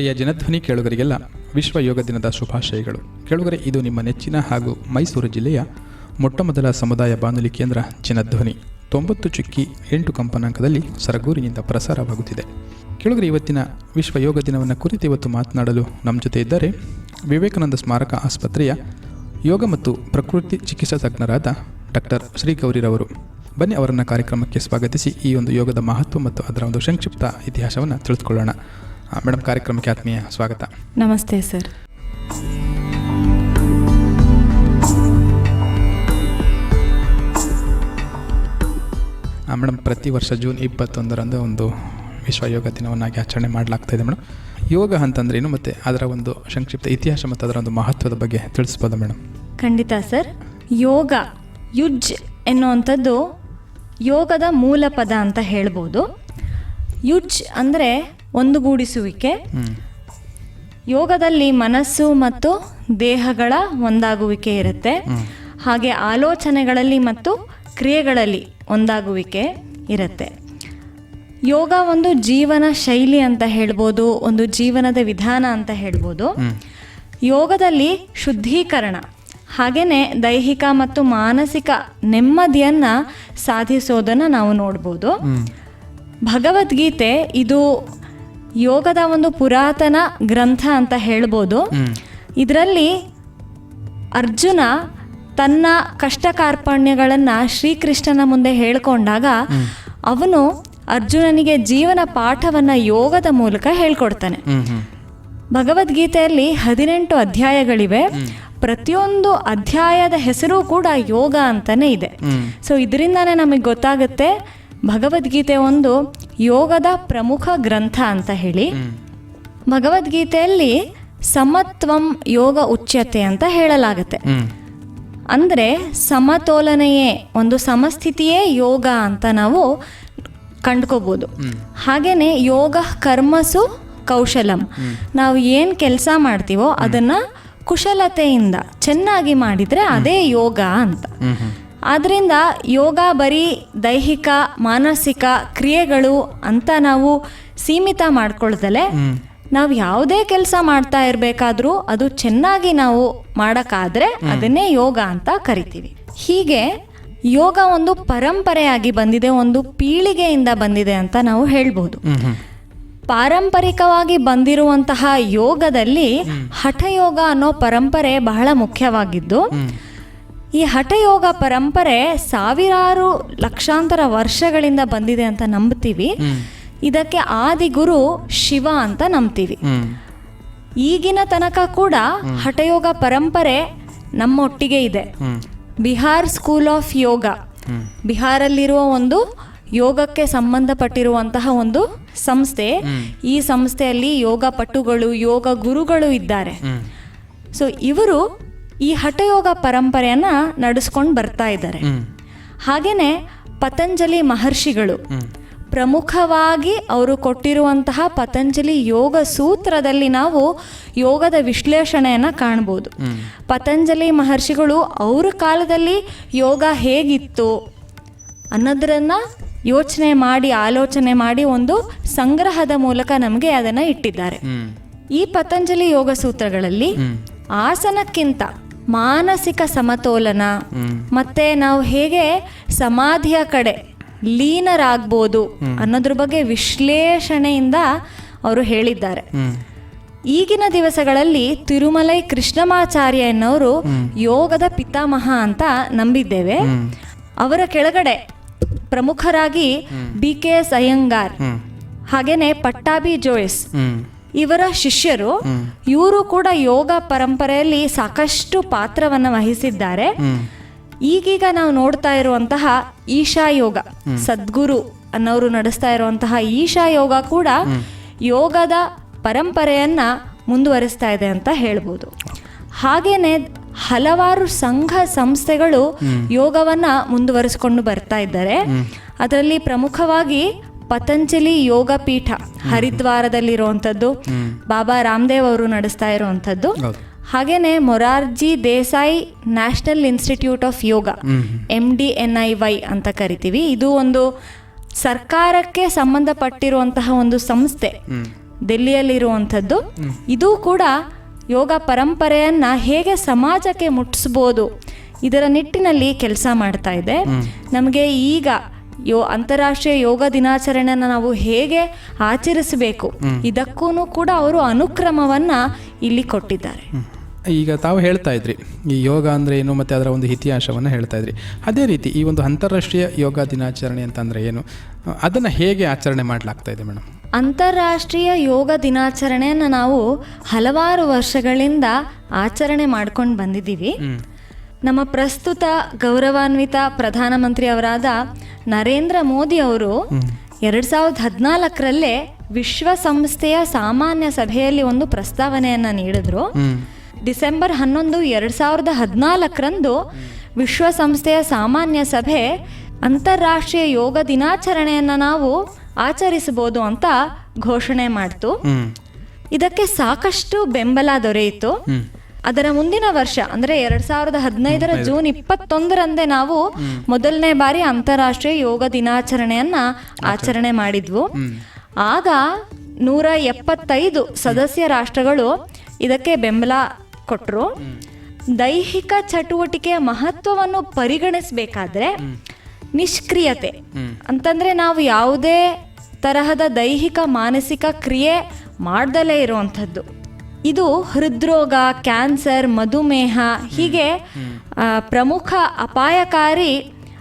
ಪ್ರಿಯ ಜನಧ್ವನಿ ಕೇಳುಗರಿಗೆಲ್ಲ ವಿಶ್ವ ಯೋಗ ದಿನದ ಶುಭಾಶಯಗಳು. ಕೇಳುಗರೆ, ಇದು ನಿಮ್ಮ ನೆಚ್ಚಿನ ಹಾಗೂ ಮೈಸೂರು ಜಿಲ್ಲೆಯ ಮೊಟ್ಟಮೊದಲ ಸಮುದಾಯ ಬಾನುಲಿ ಕೇಂದ್ರ ಜನಧ್ವನಿ. ತೊಂಬತ್ತು ಚುಕ್ಕಿ ಎಂಟು ಕಂಪನಾಂಕದಲ್ಲಿ ಸರಗೂರಿನಿಂದ ಪ್ರಸಾರವಾಗುತ್ತಿದೆ. ಕೇಳುಗರೆ, ಇವತ್ತಿನ ವಿಶ್ವ ಯೋಗ ದಿನವನ್ನು ಕುರಿತು ಇವತ್ತು ಮಾತನಾಡಲು ನಮ್ಮ ಜೊತೆ ಇದ್ದಾರೆ ವಿವೇಕಾನಂದ ಸ್ಮಾರಕ ಆಸ್ಪತ್ರೆಯ ಯೋಗ ಮತ್ತು ಪ್ರಕೃತಿ ಚಿಕಿತ್ಸಾ ತಜ್ಞರಾದ ಡಾಕ್ಟರ್ ಶ್ರೀ ಗೌರಿರವರು ಬನ್ನಿ ಅವರನ್ನು ಕಾರ್ಯಕ್ರಮಕ್ಕೆ ಸ್ವಾಗತಿಸಿ ಈ ಒಂದು ಯೋಗದ ಮಹತ್ವ ಮತ್ತು ಅದರ ಒಂದು ಸಂಕ್ಷಿಪ್ತ ಇತಿಹಾಸವನ್ನು ತಿಳಿದುಕೊಳ್ಳೋಣ. ಮೇಡಮ್ ಕಾರ್ಯಕ್ರಮಕ್ಕೆ ಆತ್ಮೀಯ ಸ್ವಾಗತ. ನಮಸ್ತೆ ಸರ್. ಮೇಡಮ್ ಪ್ರತಿ ವರ್ಷ ಜೂನ್ ಇಪ್ಪತ್ತೊಂದರಂದು ಒಂದು ವಿಶ್ವ ಯೋಗ ದಿನವನ್ನಾಗಿ ಆಚರಣೆ ಮಾಡಲಾಗ್ತಾ ಇದೆ ಮೇಡಮ್ ಯೋಗ ಅಂತಂದ್ರೇನು ಮತ್ತು ಅದರ ಒಂದು ಸಂಕ್ಷಿಪ್ತ ಇತಿಹಾಸ ಮತ್ತು ಅದರ ಒಂದು ಮಹತ್ವದ ಬಗ್ಗೆ ತಿಳಿಸ್ಬೋದಾ ಮೇಡಮ್ ಖಂಡಿತ ಸರ್. ಯೋಗ ಯುಜ್ ಎನ್ನುವಂಥದ್ದು ಯೋಗದ ಮೂಲ ಪದ ಅಂತ ಹೇಳ್ಬೋದು. ಯುಜ್ ಅಂದರೆ ಒಂದುಗೂಡಿಸುವಿಕೆ. ಯೋಗದಲ್ಲಿ ಮನಸ್ಸು ಮತ್ತು ದೇಹಗಳ ಒಂದಾಗುವಿಕೆ ಇರುತ್ತೆ. ಹಾಗೆ ಆಲೋಚನೆಗಳಲ್ಲಿ ಮತ್ತು ಕ್ರಿಯೆಗಳಲ್ಲಿ ಒಂದಾಗುವಿಕೆ ಇರುತ್ತೆ. ಯೋಗ ಒಂದು ಜೀವನ ಶೈಲಿ ಅಂತ ಹೇಳ್ಬೋದು, ಒಂದು ಜೀವನದ ವಿಧಾನ ಅಂತ ಹೇಳ್ಬೋದು. ಯೋಗದಲ್ಲಿ ಶುದ್ಧೀಕರಣ ಹಾಗೆಯೇ ದೈಹಿಕ ಮತ್ತು ಮಾನಸಿಕ ನೆಮ್ಮದಿಯನ್ನು ಸಾಧಿಸೋದನ್ನು ನಾವು ನೋಡ್ಬೋದು. ಭಗವದ್ಗೀತೆ ಇದು ಯೋಗದ ಒಂದು ಪುರಾತನ ಗ್ರಂಥ ಅಂತ ಹೇಳ್ಬೋದು. ಇದರಲ್ಲಿ ಅರ್ಜುನ ತನ್ನ ಕಷ್ಟ ಕಾರ್ಪಣ್ಯಗಳನ್ನು ಶ್ರೀಕೃಷ್ಣನ ಮುಂದೆ ಹೇಳ್ಕೊಂಡಾಗ ಅವನು ಅರ್ಜುನನಿಗೆ ಜೀವನ ಪಾಠವನ್ನು ಯೋಗದ ಮೂಲಕ ಹೇಳ್ಕೊಡ್ತಾನೆ. ಭಗವದ್ಗೀತೆಯಲ್ಲಿ ಹದಿನೆಂಟು ಅಧ್ಯಾಯಗಳಿವೆ. ಪ್ರತಿಯೊಂದು ಅಧ್ಯಾಯದ ಹೆಸರು ಕೂಡ ಯೋಗ ಅಂತಾನೆ ಇದೆ. ಸೊ ಇದರಿಂದಾನೇ ನಮಗೆ ಗೊತ್ತಾಗುತ್ತೆ ಭಗವದ್ಗೀತೆ ಒಂದು ಯೋಗದ ಪ್ರಮುಖ ಗ್ರಂಥ ಅಂತ ಹೇಳಿ. ಭಗವದ್ಗೀತೆಯಲ್ಲಿ ಸಮತ್ವಂ ಯೋಗ ಉಚ್ಯತೆ ಅಂತ ಹೇಳಲಾಗುತ್ತೆ. ಅಂದರೆ ಸಮತೋಲನೆಯೇ ಒಂದು ಸಮಸ್ಥಿತಿಯೇ ಯೋಗ ಅಂತ ನಾವು ಕಂಡ್ಕೋಬೋದು. ಹಾಗೇನೆ ಯೋಗ ಕರ್ಮಸು ಕೌಶಲಂ. ನಾವು ಏನು ಕೆಲಸ ಮಾಡ್ತೀವೋ ಅದನ್ನು ಕುಶಲತೆಯಿಂದ ಚೆನ್ನಾಗಿ ಮಾಡಿದರೆ ಅದೇ ಯೋಗ ಅಂತ. ಆದ್ದರಿಂದ ಯೋಗ ಬರೀ ದೈಹಿಕ ಮಾನಸಿಕ ಕ್ರಿಯೆಗಳು ಅಂತ ನಾವು ಸೀಮಿತ ಮಾಡ್ಕೊಳ್ದಲೆ ನಾವು ಯಾವುದೇ ಕೆಲಸ ಮಾಡ್ತಾ ಇರಬೇಕಾದ್ರೂ ಅದು ಚೆನ್ನಾಗಿ ನಾವು ಮಾಡೋಕ್ಕಾದ್ರೆ ಅದನ್ನೇ ಯೋಗ ಅಂತ ಕರಿತೀವಿ. ಹೀಗೆ ಯೋಗ ಒಂದು ಪರಂಪರೆಯಾಗಿ ಬಂದಿದೆ ಒಂದು ಪೀಳಿಗೆಯಿಂದ ಬಂದಿದೆ ಅಂತ ನಾವು ಹೇಳ್ಬೋದು. ಪಾರಂಪರಿಕವಾಗಿ ಬಂದಿರುವಂತಹ ಯೋಗದಲ್ಲಿ ಹಠಯೋಗ ಅನ್ನೋ ಪರಂಪರೆ ಬಹಳ ಮುಖ್ಯವಾಗಿದ್ದು ಈ ಹಠಯೋಗ ಪರಂಪರೆ ಸಾವಿರಾರು ಲಕ್ಷಾಂತರ ವರ್ಷಗಳಿಂದ ಬಂದಿದೆ ಅಂತ ನಂಬ್ತೀವಿ. ಇದಕ್ಕೆ ಆದಿಗುರು ಶಿವ ಅಂತ ನಂಬ್ತೀವಿ. ಈಗಿನ ತನಕ ಕೂಡ ಹಠಯೋಗ ಪರಂಪರೆ ನಮ್ಮೊಟ್ಟಿಗೆ ಇದೆ. Bihar School of Yoga. ಬಿಹಾರಲ್ಲಿರುವ ಒಂದು ಯೋಗಕ್ಕೆ ಸಂಬಂಧಪಟ್ಟಿರುವಂತಹ ಒಂದು ಸಂಸ್ಥೆ. ಈ ಸಂಸ್ಥೆಯಲ್ಲಿ ಯೋಗ ಪಟುಗಳು ಯೋಗ ಗುರುಗಳು ಇದ್ದಾರೆ. ಸೊ ಇವರು ಈ ಹಠಯೋಗ ಪರಂಪರೆಯನ್ನ ನಡೆಸ್ಕೊಂಡು ಬರ್ತಾ ಇದ್ದಾರೆ. ಹಾಗೇನೇ ಪತಂಜಲಿ ಮಹರ್ಷಿಗಳು ಪ್ರಮುಖವಾಗಿ ಅವರು ಕೊಟ್ಟಿರುವಂತಹ ಪತಂಜಲಿ ಯೋಗ ಸೂತ್ರದಲ್ಲಿ ನಾವು ಯೋಗದ ವಿಶ್ಲೇಷಣೆಯನ್ನು ಕಾಣ್ಬೋದು. ಪತಂಜಲಿ ಮಹರ್ಷಿಗಳು ಅವ್ರ ಕಾಲದಲ್ಲಿ ಯೋಗ ಹೇಗಿತ್ತು ಅನ್ನೋದರನ್ನ ಯೋಚನೆ ಮಾಡಿ ಆಲೋಚನೆ ಮಾಡಿ ಒಂದು ಸಂಗ್ರಹದ ಮೂಲಕ ನಮಗೆ ಅದನ್ನು ಇಟ್ಟಿದ್ದಾರೆ. ಈ ಪತಂಜಲಿ ಯೋಗ ಸೂತ್ರಗಳಲ್ಲಿ ಆಸನಕ್ಕಿಂತ ಮಾನಸಿಕ ಸಮತೋಲನ. ಮತ್ತೆ ನಾವು ಹೇಗೆ ಸಮಾಧಿಯ ಕಡೆ ಲೀನರಾಗ್ಬೋದು ಅನ್ನೋದ್ರ ಬಗ್ಗೆ ವಿಶ್ಲೇಷಣೆಯಿಂದ ಅವರು ಹೇಳಿದ್ದಾರೆ. ಈಗಿನ ದಿವಸಗಳಲ್ಲಿ ತಿರುಮಲೈ ಕೃಷ್ಣಮಾಚಾರ್ಯ ಎನ್ನವರು ಯೋಗದ ಪಿತಾಮಹ ಅಂತ ನಂಬಿದ್ದೇವೆ. ಅವರ ಕೆಳಗಡೆ ಪ್ರಮುಖರಾಗಿ ಬಿ ಕೆ ಎಸ್ ಅಯ್ಯಂಗಾರ್, ಹಾಗೇನೆ ಪಟ್ಟಾಭಿ ಜೋಯ್ಸ್ ಇವರ ಶಿಷ್ಯರು ಇವರು ಕೂಡ ಯೋಗ ಪರಂಪರೆಯಲ್ಲಿ ಸಾಕಷ್ಟು ಪಾತ್ರವನ್ನು ವಹಿಸಿದ್ದಾರೆ. ಈಗೀಗ ನಾವು ನೋಡ್ತಾ ಇರುವಂತಹ ಈಶಾ ಯೋಗ, ಸದ್ಗುರು ಅನ್ನೋರು ನಡೆಸ್ತಾ ಇರುವಂತಹ ಈಶಾ ಯೋಗ ಕೂಡ ಯೋಗದ ಪರಂಪರೆಯನ್ನ ಮುಂದುವರಿಸ್ತಾ ಇದೆ ಅಂತ ಹೇಳ್ಬೋದು. ಹಾಗೇನೆ ಹಲವಾರು ಸಂಘ ಸಂಸ್ಥೆಗಳು ಯೋಗವನ್ನ ಮುಂದುವರಿಸಿಕೊಂಡು ಬರ್ತಾ ಇದ್ದಾರೆ. ಅದರಲ್ಲಿ ಪ್ರಮುಖವಾಗಿ ಪತಂಜಲಿ ಯೋಗ ಪೀಠ ಹರಿದ್ವಾರದಲ್ಲಿರುವಂಥದ್ದು. ಬಾಬಾ ರಾಮದೇವ್ ಅವರು ನಡೆಸ್ತಾ ಇರುವಂಥದ್ದು. ಹಾಗೇನೆ Morarji Desai National Institute of Yoga M D N I Y ಅಂತ ಕರಿತೀವಿ. ಇದು ಒಂದು ಸರ್ಕಾರಕ್ಕೆ ಸಂಬಂಧಪಟ್ಟಿರುವಂತಹ ಒಂದು ಸಂಸ್ಥೆ. ದೆಲ್ಲಿಯಲ್ಲಿರುವಂಥದ್ದು. ಇದು ಕೂಡ ಯೋಗ ಪರಂಪರೆಯನ್ನ ಹೇಗೆ ಸಮಾಜಕ್ಕೆ ಮುಟ್ಟಿಸ್ಬೋದು ಇದರ ನಿಟ್ಟಿನಲ್ಲಿ ಕೆಲಸ ಮಾಡ್ತಾ ಇದೆ. ನಮಗೆ ಈಗ ಯೋ ಅಂತಾರಾಷ್ಟ್ರೀಯ ಯೋಗ ದಿನಾಚರಣೆನ ನಾವು ಹೇಗೆ ಆಚರಿಸಬೇಕು ಇದಕ್ಕೂ ಕೂಡ ಅವರು ಅನುಕ್ರಮವನ್ನ ಇಲ್ಲಿ ಕೊಟ್ಟಿದ್ದಾರೆ. ಈಗ ತಾವು ಹೇಳ್ತಾ ಇದ್ರಿ ಈ ಯೋಗ ಅಂದರೆ ಏನು ಮತ್ತು ಅದರ ಒಂದು ಇತಿಹಾಸವನ್ನು ಹೇಳ್ತಾ ಇದ್ರಿ. ಅದೇ ರೀತಿ ಈ ಒಂದು ಅಂತಾರಾಷ್ಟ್ರೀಯ ಯೋಗ ದಿನಾಚರಣೆ ಅಂತಂದರೆ ಏನು? ಅದನ್ನು ಹೇಗೆ ಆಚರಣೆ ಮಾಡಲಾಗ್ತಾ ಇದೆ ಮೇಡಮ್? ಅಂತಾರಾಷ್ಟ್ರೀಯ ಯೋಗ ದಿನಾಚರಣೆಯನ್ನು ನಾವು ಹಲವಾರು ವರ್ಷಗಳಿಂದ ಆಚರಣೆ ಮಾಡ್ಕೊಂಡು ಬಂದಿದ್ದೀವಿ. ನಮ್ಮ ಪ್ರಸ್ತುತ ಗೌರವಾನ್ವಿತ ಪ್ರಧಾನಮಂತ್ರಿ ಅವರಾದ ನರೇಂದ್ರ ಮೋದಿ ಅವರು ಎರಡ್ ಸಾವಿರದ ಹದಿನಾಲ್ಕರಲ್ಲೇ ವಿಶ್ವಸಂಸ್ಥೆಯ ಸಾಮಾನ್ಯ ಸಭೆಯಲ್ಲಿ ಒಂದು ಪ್ರಸ್ತಾವನೆಯನ್ನು ನೀಡಿದ್ರು. ಡಿಸೆಂಬರ್ ಹನ್ನೊಂದು ಎರಡ್ ಸಾವಿರದ ಹದಿನಾಲ್ಕರಂದು ವಿಶ್ವಸಂಸ್ಥೆಯ ಸಾಮಾನ್ಯ ಸಭೆ ಅಂತಾರಾಷ್ಟ್ರೀಯ ಯೋಗ ದಿನಾಚರಣೆಯನ್ನು ನಾವು ಆಚರಿಸಬಹುದು ಅಂತ ಘೋಷಣೆ ಮಾಡ್ತು. ಇದಕ್ಕೆ ಸಾಕಷ್ಟು ಬೆಂಬಲ ದೊರೆಯಿತು. ಅದರ ಮುಂದಿನ ವರ್ಷ ಅಂದ್ರೆ ಎರಡ್ ಸಾವಿರದ ಹದಿನೈದರ ಜೂನ್ ಇಪ್ಪತ್ತೊಂದರಂದೇ ನಾವು ಮೊದಲನೇ ಬಾರಿ ಅಂತಾರಾಷ್ಟ್ರೀಯ ಯೋಗ ದಿನಾಚರಣೆಯನ್ನ ಆಚರಣೆ ಮಾಡಿದ್ವು. ಆಗ ನೂರ ಎಪ್ಪತ್ತೈದು ಸದಸ್ಯ ರಾಷ್ಟ್ರಗಳು ಇದಕ್ಕೆ ಬೆಂಬಲ ಕೊಟ್ಟರು ದೈಹಿಕ ಚಟುವಟಿಕೆಯ ಮಹತ್ವವನ್ನು ಪರಿಗಣಿಸಬೇಕಾದ್ರೆ ನಿಷ್ಕ್ರಿಯತೆ. ಅಂತಂದ್ರೆ ನಾವು ಯಾವುದೇ ತರಹದ ದೈಹಿಕ ಮಾನಸಿಕ ಕ್ರಿಯೆ ಮಾಡ್ದಲೇ ಇರುವಂಥದ್ದು. ಇದು ಹೃದ್ರೋಗ, ಕ್ಯಾನ್ಸರ್, ಮಧುಮೇಹ, ಹೀಗೆ ಪ್ರಮುಖ ಅಪಾಯಕಾರಿ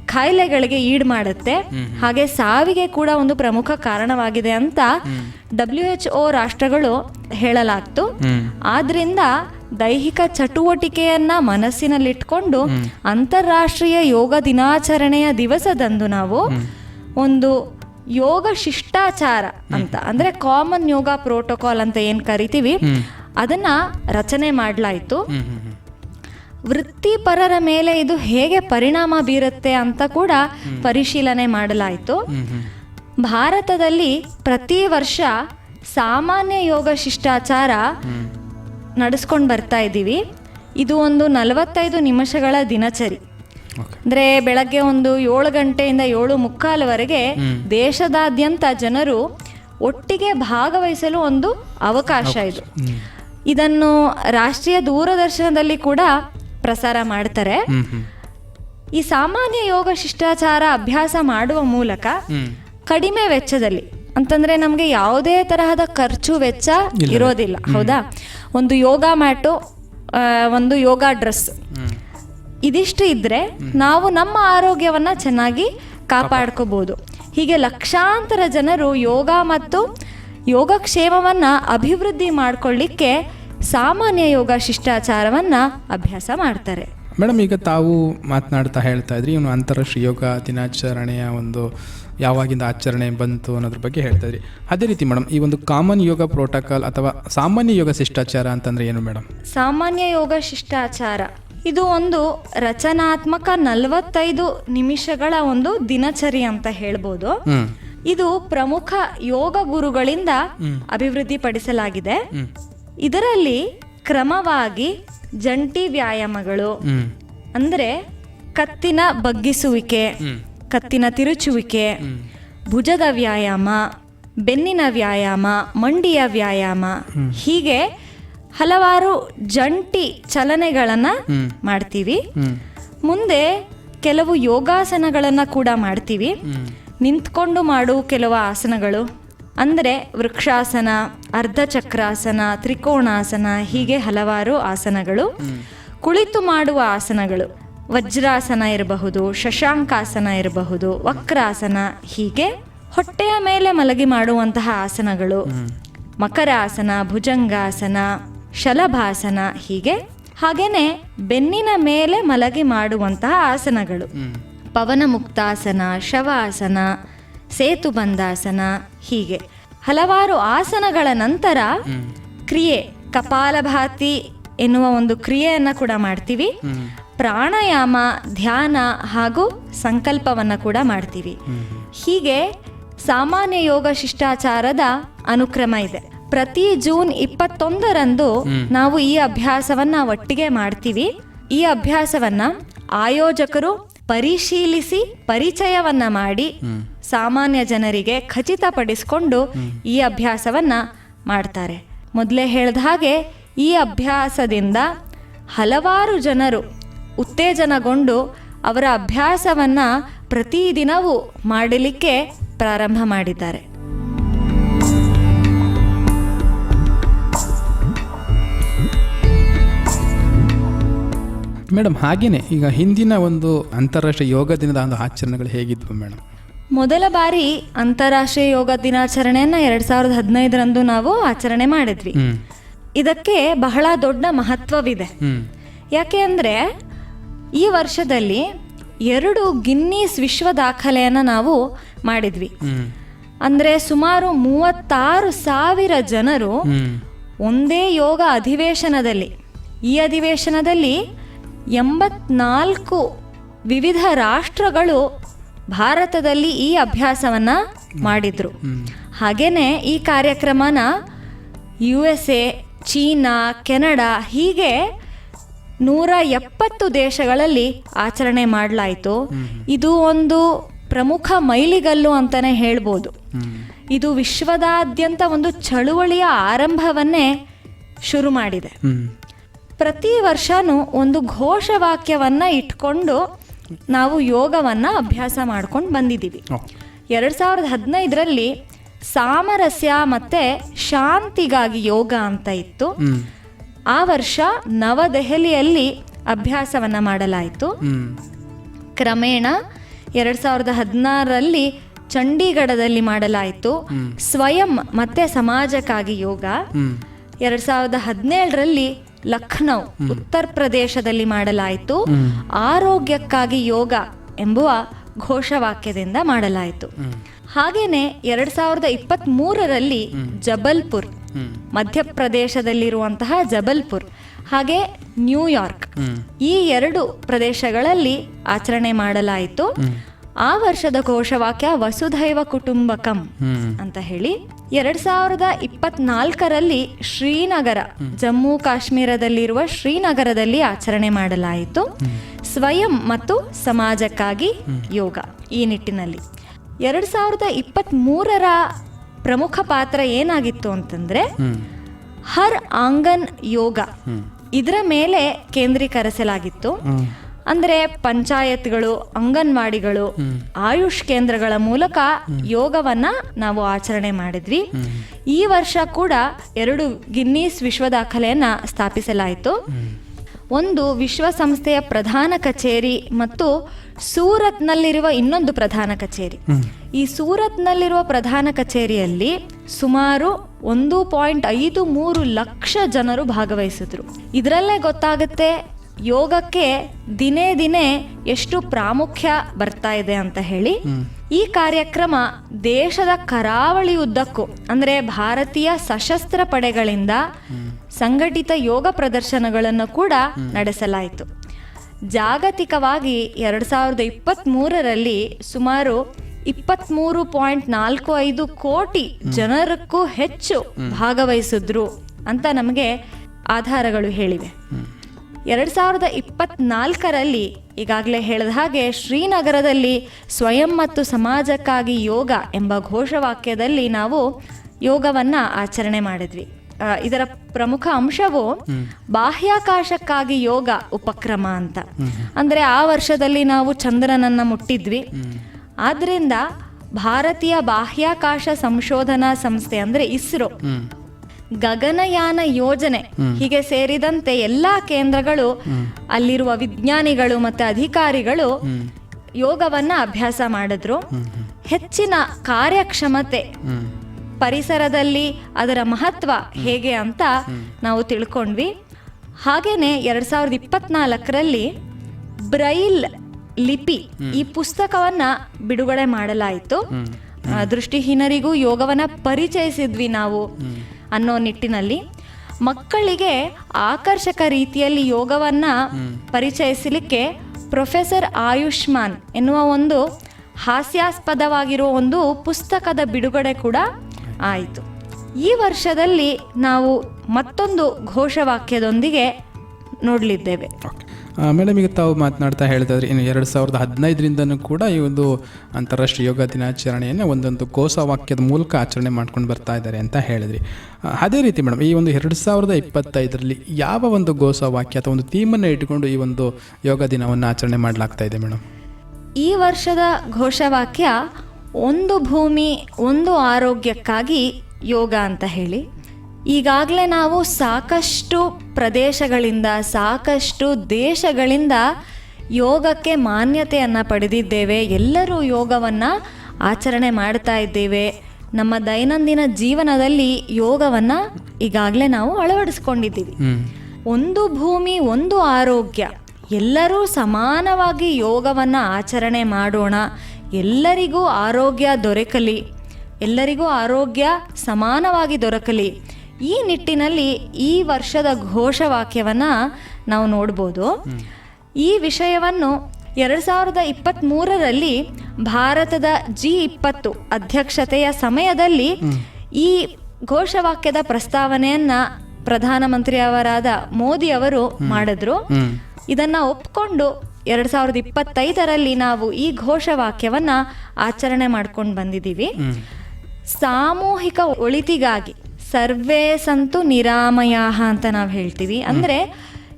ಕಾಯಿಲೆಗಳಿಗೆ ಈಡ್ ಮಾಡುತ್ತೆ. ಹಾಗೆ ಸಾವಿಗೆ ಕೂಡ ಒಂದು ಪ್ರಮುಖ ಕಾರಣವಾಗಿದೆ ಅಂತ ಡಬ್ಲ್ಯೂ ಎಚ್ ಒ ರಾಷ್ಟ್ರಗಳು ಹೇಳಲಾಗ್ತು. ಆದ್ರಿಂದ ದೈಹಿಕ ಚಟುವಟಿಕೆಯನ್ನ ಮನಸ್ಸಿನಲ್ಲಿಟ್ಕೊಂಡು ಅಂತಾರಾಷ್ಟ್ರೀಯ ಯೋಗ ದಿನಾಚರಣೆಯ ದಿವಸದಂದು ನಾವು ಒಂದು ಯೋಗ ಶಿಷ್ಟಾಚಾರ ಅಂತ, ಅಂದ್ರೆ ಕಾಮನ್ ಯೋಗ ಪ್ರೋಟೋಕಾಲ್ ಅಂತ ಏನ್ ಕರಿತೀವಿ ಅದನ್ನ ರಚನೆ ಮಾಡಲಾಯಿತು. ವೃತ್ತಿಪರರ ಮೇಲೆ ಇದು ಹೇಗೆ ಪರಿಣಾಮ ಬೀರುತ್ತೆ ಅಂತ ಕೂಡ ಪರಿಶೀಲನೆ ಮಾಡಲಾಯಿತು. ಭಾರತದಲ್ಲಿ ಪ್ರತಿ ವರ್ಷ ಸಾಮಾನ್ಯ ಯೋಗ ಶಿಷ್ಟಾಚಾರ ನಡೆಸ್ಕೊಂಡು ಬರ್ತಾ ಇದ್ದೀವಿ ಇದು ಒಂದು ನಲವತ್ತೈದು ನಿಮಿಷಗಳ ದಿನಚರಿ. ಅಂದ್ರೆ ಬೆಳಗ್ಗೆ ಒಂದು ಏಳು ಗಂಟೆಯಿಂದ ಏಳು ಮುಕ್ಕಾಲವರೆಗೆ ದೇಶದಾದ್ಯಂತ ಜನರು ಒಟ್ಟಿಗೆ ಭಾಗವಹಿಸಲು ಒಂದು ಅವಕಾಶ ಇದು. ಇದನ್ನು ರಾಷ್ಟ್ರೀಯ ದೂರದರ್ಶನದಲ್ಲಿ ಕೂಡ ಪ್ರಸಾರ ಮಾಡ್ತಾರೆ. ಈ ಸಾಮಾನ್ಯ ಯೋಗ ಶಿಷ್ಟಾಚಾರ ಅಭ್ಯಾಸ ಮಾಡುವ ಮೂಲಕ ಕಡಿಮೆ ವೆಚ್ಚದಲ್ಲಿ ಅಂತಂದ್ರೆ ನಮಗೆ ಯಾವುದೇ ತರಹದ ಖರ್ಚು ವೆಚ್ಚ ಇರೋದಿಲ್ಲ ಹೌದಾ? ಒಂದು ಯೋಗ ಮ್ಯಾಟು ಒಂದು ಯೋಗ ಡ್ರೆಸ್ ಇದಿಷ್ಟು ಇದ್ರೆ ನಾವು ನಮ್ಮ ಆರೋಗ್ಯವನ್ನ ಚೆನ್ನಾಗಿ ಕಾಪಾಡ್ಕೋಬಹುದು ಹೀಗೆ ಲಕ್ಷಾಂತರ ಜನರು ಯೋಗ ಮತ್ತು ಯೋಗಕ್ಷೇಮವನ್ನ ಅಭಿವೃದ್ಧಿ ಮಾಡಿಕೊಳ್ಳಿಕ್ಕೆ ಸಾಮಾನ್ಯ ಯೋಗ ಶಿಷ್ಟಾಚಾರವನ್ನು ಅಭ್ಯಾಸ ಮಾಡ್ತಾರೆ. ಮೇಡಮ್ ಈಗ ತಾವು ಮಾತನಾಡ್ತಾ ಹೇಳ್ತಾ ಇದ್ರಿ ಇವನು ಅಂತಾರಾಷ್ಟ್ರೀಯ ಯೋಗ ದಿನಾಚರಣೆಯ ಒಂದು ಯಾವಾಗಿಂದ ಆಚರಣೆ ಬಂತು ಅನ್ನೋದ್ರ ಬಗ್ಗೆ ಹೇಳ್ತಾ ಇದ್ರಿ. ಅದೇ ರೀತಿ ಮೇಡಮ್ ಈ ಒಂದು ಕಾಮನ್ ಯೋಗ ಪ್ರೋಟೋಕಾಲ್ ಅಥವಾ ಸಾಮಾನ್ಯ ಯೋಗ ಶಿಷ್ಟಾಚಾರ ಅಂತಂದ್ರೆ ಏನು ಮೇಡಮ್? ಸಾಮಾನ್ಯ ಯೋಗ ಶಿಷ್ಟಾಚಾರ ಇದು ಒಂದು ರಚನಾತ್ಮಕ ನಲವತ್ತೈದು ನಿಮಿಷಗಳ ಒಂದು ದಿನಚರಿ ಅಂತ ಹೇಳ್ಬೋದು. ಇದು ಪ್ರಮುಖ ಯೋಗ ಗುರುಗಳಿಂದ ಅಭಿವೃದ್ಧಿಪಡಿಸಲಾಗಿದೆ. ಇದರಲ್ಲಿ ಕ್ರಮವಾಗಿ ಜಂಟಿ ವ್ಯಾಯಾಮಗಳು ಅಂದರೆ ಅಂದ್ರೆ ಕತ್ತಿನ ಬಗ್ಗಿಸುವಿಕೆ ಕತ್ತಿನ ತಿರುಚುವಿಕೆ ಭುಜದ ವ್ಯಾಯಾಮ ಬೆನ್ನಿನ ವ್ಯಾಯಾಮ ಮಂಡಿಯ ವ್ಯಾಯಾಮ ಹೀಗೆ ಹಲವಾರು ಜಂಟಿ ಚಲನೆಗಳನ್ನ ಮಾಡ್ತೀವಿ. ಮುಂದೆ ಕೆಲವು ಯೋಗಾಸನಗಳನ್ನ ಕೂಡ ಮಾಡ್ತೀವಿ. ನಿಂತ್ಕೊಂಡು ಮಾಡು ಕೆಲವು ಆಸನಗಳು. ಅಂದರೆ ವೃಕ್ಷಾಸನ ಅರ್ಧಚಕ್ರಾಸನ ತ್ರಿಕೋಣಾಸನ, ಹೀಗೆ ಹಲವಾರು ಆಸನಗಳು. ಕುಳಿತು ಮಾಡುವ ಆಸನಗಳು. ವಜ್ರಾಸನ ಇರಬಹುದು, ಶಶಾಂಕಾಸನ ಇರಬಹುದು, ವಕ್ರಾಸನ, ಹೀಗೆ ಹೊಟ್ಟೆಯ ಮೇಲೆ ಮಲಗಿ ಮಾಡುವಂತಹ ಆಸನಗಳು. ಮಕರಾಸನ, ಭುಜಂಗಾಸನ, ಶಲಭಾಸನ, ಹೀಗೆ ಹಾಗೇನೆ ಬೆನ್ನಿನ ಮೇಲೆ ಮಲಗಿ ಮಾಡುವಂತಹ ಆಸನಗಳು. ಪವನ ಮುಕ್ತಾಸನ ಶವಾಸನ ಸೇತುಬಂಧಾಸನ ಹೀಗೆ. ಹಲವಾರು ಆಸನಗಳ ನಂತರ ಕ್ರಿಯೆ ಕಪಾಲಭಾತಿ ಎನ್ನುವ ಒಂದು ಕ್ರಿಯೆಯನ್ನು ಕೂಡ ಮಾಡ್ತೀವಿ. ಪ್ರಾಣಾಯಾಮ ಧ್ಯಾನ ಹಾಗೂ ಸಂಕಲ್ಪವನ್ನು ಕೂಡ ಮಾಡ್ತೀವಿ. ಹೀಗೆ ಸಾಮಾನ್ಯ ಯೋಗ ಶಿಷ್ಟಾಚಾರದ ಅನುಕ್ರಮ ಇದೆ. ಪ್ರತಿ ಜೂನ್ ಇಪ್ಪತ್ತೊಂದರಂದು ನಾವು ಈ ಅಭ್ಯಾಸವನ್ನ ಒಟ್ಟಿಗೆ ಮಾಡ್ತೀವಿ. ಈ ಅಭ್ಯಾಸವನ್ನ ಆಯೋಜಕರು ಪರಿಶೀಲಿಸಿ ಪರಿಚಯವನ್ನ ಮಾಡಿ ಸಾಮಾನ್ಯ ಜನರಿಗೆ ಖಚಿತಪಡಿಸಿಕೊಂಡು ಈ ಅಭ್ಯಾಸವನ್ನ ಮಾಡ್ತಾರೆ. ಮೊದಲೇ ಹೇಳಿದ ಹಾಗೆ ಈ ಅಭ್ಯಾಸದಿಂದ ಹಲವಾರು ಜನರು ಉತ್ತೇಜನಗೊಂಡು ಅವರ ಅಭ್ಯಾಸವನ್ನು ಪ್ರತಿದಿನವೂ ಮಾಡಲಿಕ್ಕೆ ಪ್ರಾರಂಭ ಮಾಡಿದ್ದಾರೆ. ಮೇಡಮ್ ಹಾಗೇನೆ. ಈಗ ಹಿಂದಿನ ಒಂದು ಅಂತಾರಾಷ್ಟ್ರೀಯ ಯೋಗ ದಿನದ ಒಂದು ಆಚರಣೆಗಳು ಹೇಗಿದ್ವು ಮೇಡಮ್ ಮೊದಲ ಬಾರಿ ಅಂತಾರಾಷ್ಟ್ರೀಯ ಯೋಗ ದಿನಾಚರಣೆಯನ್ನ ಎರಡ್ ಸಾವಿರದ ಹದಿನೈದರಂದು ನಾವು ಆಚರಣೆ ಮಾಡಿದ್ವಿ. ಇದಕ್ಕೆ ಬಹಳ ದೊಡ್ಡ ಮಹತ್ವವಿದೆ. ಯಾಕೆ ಅಂದ್ರೆ ಈ ವರ್ಷದಲ್ಲಿ ಎರಡು ಗಿನ್ನೀಸ್ ವಿಶ್ವ ದಾಖಲೆಯನ್ನ ನಾವು ಮಾಡಿದ್ವಿ. ಅಂದ್ರೆ ಸುಮಾರು ಮೂವತ್ತಾರು ಸಾವಿರ ಜನರು ಒಂದೇ ಯೋಗ ಅಧಿವೇಶನದಲ್ಲಿ ಈ ಅಧಿವೇಶನದಲ್ಲಿ ಎಂಬತ್ನಾಲ್ಕು ವಿವಿಧ ರಾಷ್ಟ್ರಗಳು ಭಾರತದಲ್ಲಿ ಈ ಅಭ್ಯಾಸವನ್ನು ಮಾಡಿದರು. ಹಾಗೆಯೇ ಹಾಗೇನೆ ಈ ಕಾರ್ಯಕ್ರಮನ U S A China Canada ಹೀಗೆ ನೂರ ಎಪ್ಪತ್ತು ದೇಶಗಳಲ್ಲಿ ಆಚರಣೆ ಮಾಡಲಾಯಿತು. ಇದು ಒಂದು ಪ್ರಮುಖ ಮೈಲಿಗಲ್ಲು ಅಂತಲೇ ಹೇಳ್ಬೋದು. ಇದು ವಿಶ್ವದಾದ್ಯಂತ ಒಂದು ಚಳುವಳಿಯ ಆರಂಭವನ್ನೇ ಶುರು ಮಾಡಿದೆ. ಪ್ರತಿ ವರ್ಷನೂ ಒಂದು ಘೋಷವಾಕ್ಯವನ್ನು ಇಟ್ಕೊಂಡು ನಾವು ಯೋಗವನ್ನು ಅಭ್ಯಾಸ ಮಾಡ್ಕೊಂಡು ಬಂದಿದ್ದೀವಿ. ಎರಡು ಸಾವಿರದ ಹದಿನೈದರಲ್ಲಿ ಸಾಮರಸ್ಯ ಮತ್ತು ಶಾಂತಿಗಾಗಿ ಯೋಗ ಅಂತ ಇತ್ತು. ಆ ವರ್ಷ ನವದೆಹಲಿಯಲ್ಲಿ ಅಭ್ಯಾಸವನ್ನು ಮಾಡಲಾಯಿತು. ಕ್ರಮೇಣ ಎರಡು ಸಾವಿರದ ಹದಿನಾರರಲ್ಲಿ ಚಂಡೀಗಢದಲ್ಲಿ ಮಾಡಲಾಯಿತು. ಸ್ವಯಂ ಮತ್ತೆ ಸಮಾಜಕ್ಕಾಗಿ ಯೋಗ. ಎರಡು ಸಾವಿರದ ಹದಿನೇಳರಲ್ಲಿ ಲಖನೌ ಉತ್ತರ ಪ್ರದೇಶದಲ್ಲಿ ಮಾಡಲಾಯಿತು. ಆರೋಗ್ಯಕ್ಕಾಗಿ ಯೋಗ ಎಂಬುವ ಘೋಷವಾಕ್ಯದಿಂದ ಮಾಡಲಾಯಿತು. ಹಾಗೇನೆ ಎರಡ್ ಸಾವಿರದ ಇಪ್ಪತ್ತ್ ಮೂರರಲ್ಲಿ ಜಬಲ್ಪುರ್, ಮಧ್ಯಪ್ರದೇಶದಲ್ಲಿರುವಂತಹ ಜಬಲ್ಪುರ್, ಹಾಗೆ ನ್ಯೂಯಾರ್ಕ್ ಈ ಎರಡು ಪ್ರದೇಶಗಳಲ್ಲಿ ಆಚರಣೆ ಮಾಡಲಾಯಿತು. ಆ ವರ್ಷದ ಘೋಷವಾಕ್ಯ ವಸುಧೈವ ಕುಟುಂಬಕಂ ಅಂತ ಹೇಳಿ ಎರಡ್ ಸಾವಿರದ ಇಪ್ಪತ್ನಾಲ್ಕರಲ್ಲಿ ಶ್ರೀನಗರ ಜಮ್ಮು ಕಾಶ್ಮೀರದಲ್ಲಿರುವ ಶ್ರೀನಗರದಲ್ಲಿ ಆಚರಣೆ ಮಾಡಲಾಯಿತು. ಸ್ವಯಂ ಮತ್ತು ಸಮಾಜಕ್ಕಾಗಿ ಯೋಗ ಈ ನಿಟ್ಟಿನಲ್ಲಿ. ಎರಡ್ ಸಾವಿರದ ಇಪ್ಪತ್ತ್ ಮೂರರ ಪ್ರಮುಖ ಪಾತ್ರ ಏನಾಗಿತ್ತು ಅಂತಂದ್ರೆ ಹರ್ ಆಂಗನ್ ಯೋಗ ಇದರ ಮೇಲೆ ಕೇಂದ್ರೀಕರಿಸಲಾಗಿತ್ತು. ಅಂದರೆ ಪಂಚಾಯತ್ಗಳು ಅಂಗನವಾಡಿಗಳು ಆಯುಷ್ ಕೇಂದ್ರಗಳ ಮೂಲಕ ಯೋಗವನ್ನ ನಾವು ಆಚರಣೆ ಮಾಡಿದ್ವಿ. ಈ ವರ್ಷ ಕೂಡ ಎರಡು ಗಿನ್ನೀಸ್ ವಿಶ್ವ ದಾಖಲೆಯನ್ನ ಸ್ಥಾಪಿಸಲಾಯಿತು. ಒಂದು ವಿಶ್ವಸಂಸ್ಥೆಯ ಪ್ರಧಾನ ಕಚೇರಿ ಮತ್ತು ಸೂರತ್ನಲ್ಲಿರುವ ಇನ್ನೊಂದು ಪ್ರಧಾನ ಕಚೇರಿ. ಈ ಸೂರತ್ನಲ್ಲಿರುವ ಪ್ರಧಾನ ಕಚೇರಿಯಲ್ಲಿ ಸುಮಾರು ಒಂದು ಪಾಯಿಂಟ್ ಐದು ಮೂರು ಲಕ್ಷ ಜನರು ಭಾಗವಹಿಸಿದ್ರು. ಇದರಲ್ಲೇ ಗೊತ್ತಾಗುತ್ತೆ ಯೋಗಕ್ಕೆ ದಿನೇ ದಿನೇ ಎಷ್ಟು ಪ್ರಾಮುಖ್ಯ ಬರ್ತಾ ಇದೆ ಅಂತ ಹೇಳಿ ಈ ಕಾರ್ಯಕ್ರಮ ದೇಶದ ಕರಾವಳಿ ಉದ್ದಕ್ಕೂ ಅಂದರೆ ಭಾರತೀಯ ಸಶಸ್ತ್ರ ಪಡೆಗಳಿಂದ ಸಂಘಟಿತ ಯೋಗ ಪ್ರದರ್ಶನಗಳನ್ನು ಕೂಡ ನಡೆಸಲಾಯಿತು. ಜಾಗತಿಕವಾಗಿ ಎರಡು ಸಾವಿರದ ಇಪ್ಪತ್ತ್ಮೂರರಲ್ಲಿ ಸುಮಾರು ಇಪ್ಪತ್ತ್ಮೂರು ಪಾಯಿಂಟ್ ನಾಲ್ಕು ಐದು ಕೋಟಿ ಜನರಕ್ಕೂ ಹೆಚ್ಚು ಭಾಗವಹಿಸಿದ್ರು ಅಂತ ನಮಗೆ ಆಧಾರಗಳು ಹೇಳಿವೆ. ಎರಡು ಸಾವಿರದ ಇಪ್ಪತ್ನಾಲ್ಕರಲ್ಲಿ ಈಗಾಗಲೇ ಹೇಳಿದ ಹಾಗೆ ಶ್ರೀನಗರದಲ್ಲಿ ಸ್ವಯಂ ಮತ್ತು ಸಮಾಜಕ್ಕಾಗಿ ಯೋಗ ಎಂಬ ಘೋಷವಾಕ್ಯದಲ್ಲಿ ನಾವು ಯೋಗವನ್ನು ಆಚರಣೆ ಮಾಡಿದ್ವಿ. ಇದರ ಪ್ರಮುಖ ಅಂಶವು ಬಾಹ್ಯಾಕಾಶಕ್ಕಾಗಿ ಯೋಗ ಉಪಕ್ರಮ ಅಂತ. ಅಂದರೆ ಆ ವರ್ಷದಲ್ಲಿ ನಾವು ಚಂದ್ರನನ್ನು ಮುಟ್ಟಿದ್ವಿ. ಆದ್ದರಿಂದ ಭಾರತೀಯ ಬಾಹ್ಯಾಕಾಶ ಸಂಶೋಧನಾ ಸಂಸ್ಥೆ ಅಂದರೆ ಇಸ್ರೋ. ಗಗನಯಾನ ಯೋಜನೆ ಹೀಗೆ ಸೇರಿದಂತೆ ಎಲ್ಲಾ ಕೇಂದ್ರಗಳು ಅಲ್ಲಿರುವ ವಿಜ್ಞಾನಿಗಳು ಮತ್ತೆ ಅಧಿಕಾರಿಗಳು ಯೋಗವನ್ನ ಅಭ್ಯಾಸ ಮಾಡಿದ್ರು. ಹೆಚ್ಚಿನ ಕಾರ್ಯಕ್ಷಮತೆ ಪರಿಸರದಲ್ಲಿ ಅದರ ಮಹತ್ವ ಹೇಗೆ ಅಂತ ನಾವು ತಿಳ್ಕೊಂಡ್ವಿ. ಹಾಗೇನೆ ಎರಡ್ ಸಾವಿರದ ಇಪ್ಪತ್ನಾಲ್ಕರಲ್ಲಿ ಬ್ರೈಲ್ ಲಿಪಿ ಈ ಪುಸ್ತಕವನ್ನ ಬಿಡುಗಡೆ ಮಾಡಲಾಯಿತು. ದೃಷ್ಟಿಹೀನರಿಗೂ ಯೋಗವನ್ನ ಪರಿಚಯಿಸಿದ್ವಿ ನಾವು. ಅನ್ನೋ ನಿಟ್ಟಿನಲ್ಲಿ ಮಕ್ಕಳಿಗೆ ಆಕರ್ಷಕ ರೀತಿಯಲ್ಲಿ ಯೋಗವನ್ನ ಪರಿಚಯಿಸಲಿಕ್ಕೆ ಪ್ರೊಫೆಸರ್ ಆಯುಷ್ಮಾನ್ ಎನ್ನುವ ಒಂದು ಹಾಸ್ಯಾಸ್ಪದವಾಗಿರುವ ಒಂದು ಪುಸ್ತಕದ ಬಿಡುಗಡೆ ಕೂಡ ಆಯಿತು. ಈ ವರ್ಷದಲ್ಲಿ ನಾವು ಮತ್ತೊಂದು ಘೋಷವಾಕ್ಯದೊಂದಿಗೆ ನೋಡಲಿದ್ದೇವೆ. ಮೇಡಮ್, ಈಗ ತಾವು ಮಾತನಾಡ್ತಾ ಹೇಳಿದ್ರೆ ಇನ್ನು ಎರಡು ಸಾವಿರದ ಹದಿನೈದರಿಂದನೂ ಕೂಡ ಈ ಒಂದು ಅಂತಾರಾಷ್ಟ್ರೀಯ ಯೋಗ ದಿನಾಚರಣೆಯನ್ನು ಒಂದೊಂದು ಘೋಷವಾಕ್ಯದ ಮೂಲಕ ಆಚರಣೆ ಮಾಡ್ಕೊಂಡು ಬರ್ತಾ ಇದ್ದಾರೆ ಅಂತ ಹೇಳಿದ್ರಿ. ಅದೇ ರೀತಿ ಮೇಡಮ್, ಈ ಒಂದು ಎರಡು ಸಾವಿರದ ಇಪ್ಪತ್ತೈದರಲ್ಲಿ ಯಾವ ಒಂದು ಘೋಷವಾಕ್ಯ ಅಥವಾ ಒಂದು ಥೀಮನ್ನು ಇಟ್ಟುಕೊಂಡು ಈ ಒಂದು ಯೋಗ ದಿನವನ್ನು ಆಚರಣೆ ಮಾಡಲಾಗ್ತಾ ಇದೆ ಮೇಡಮ್? ಈ ವರ್ಷದ ಘೋಷವಾಕ್ಯ ಒಂದು ಭೂಮಿ, ಒಂದು ಆರೋಗ್ಯಕ್ಕಾಗಿ ಯೋಗ ಅಂತ ಹೇಳಿ. ಈಗಾಗಲೇ ನಾವು ಸಾಕಷ್ಟು ಪ್ರದೇಶಗಳಿಂದ ಸಾಕಷ್ಟು ದೇಶಗಳಿಂದ ಯೋಗಕ್ಕೆ ಮಾನ್ಯತೆಯನ್ನು ಪಡೆದಿದ್ದೇವೆ. ಎಲ್ಲರೂ ಯೋಗವನ್ನು ಆಚರಣೆ ಮಾಡ್ತಾ ಇದ್ದೇವೆ. ನಮ್ಮ ದೈನಂದಿನ ಜೀವನದಲ್ಲಿ ಯೋಗವನ್ನು ಈಗಾಗಲೇ ನಾವು ಅಳವಡಿಸ್ಕೊಂಡಿದ್ದೀವಿ. ಒಂದು ಭೂಮಿ ಒಂದು ಆರೋಗ್ಯ ಎಲ್ಲರೂ ಸಮಾನವಾಗಿ ಯೋಗವನ್ನು ಆಚರಣೆ ಮಾಡೋಣ. ಎಲ್ಲರಿಗೂ ಆರೋಗ್ಯ ದೊರಕಲಿ. ಎಲ್ಲರಿಗೂ ಆರೋಗ್ಯ ಸಮಾನವಾಗಿ ದೊರಕಲಿ. ಈ ನಿಟ್ಟಿನಲ್ಲಿ ಈ ವರ್ಷದ ಘೋಷವಾಕ್ಯವನ್ನು ನಾವು ನೋಡ್ಬೋದು. ಈ ವಿಷಯವನ್ನು ಎರಡು ಸಾವಿರದ ಇಪ್ಪತ್ತ್ಮೂರರಲ್ಲಿ ಭಾರತದ ಜಿ ಇಪ್ಪತ್ತು ಅಧ್ಯಕ್ಷತೆಯ ಸಮಯದಲ್ಲಿ ಈ ಘೋಷವಾಕ್ಯದ ಪ್ರಸ್ತಾವನೆಯನ್ನ ಪ್ರಧಾನಮಂತ್ರಿಯವರಾದ ಮೋದಿ ಅವರು ಮಾಡಿದ್ರು. ಇದನ್ನ ಒಪ್ಕೊಂಡು ಎರಡ್ ಸಾವಿರದ ಇಪ್ಪತ್ತೈದರಲ್ಲಿ ನಾವು ಈ ಘೋಷವಾಕ್ಯವನ್ನ ಆಚರಣೆ ಮಾಡ್ಕೊಂಡು ಬಂದಿದ್ದೀವಿ. ಸಾಮೂಹಿಕ ಒಳಿತಿಗಾಗಿ ಸರ್ವೇ ಸಂತು ನಿರಾಮಯ ಅಂತ ನಾವು ಹೇಳ್ತೀವಿ. ಅಂದ್ರೆ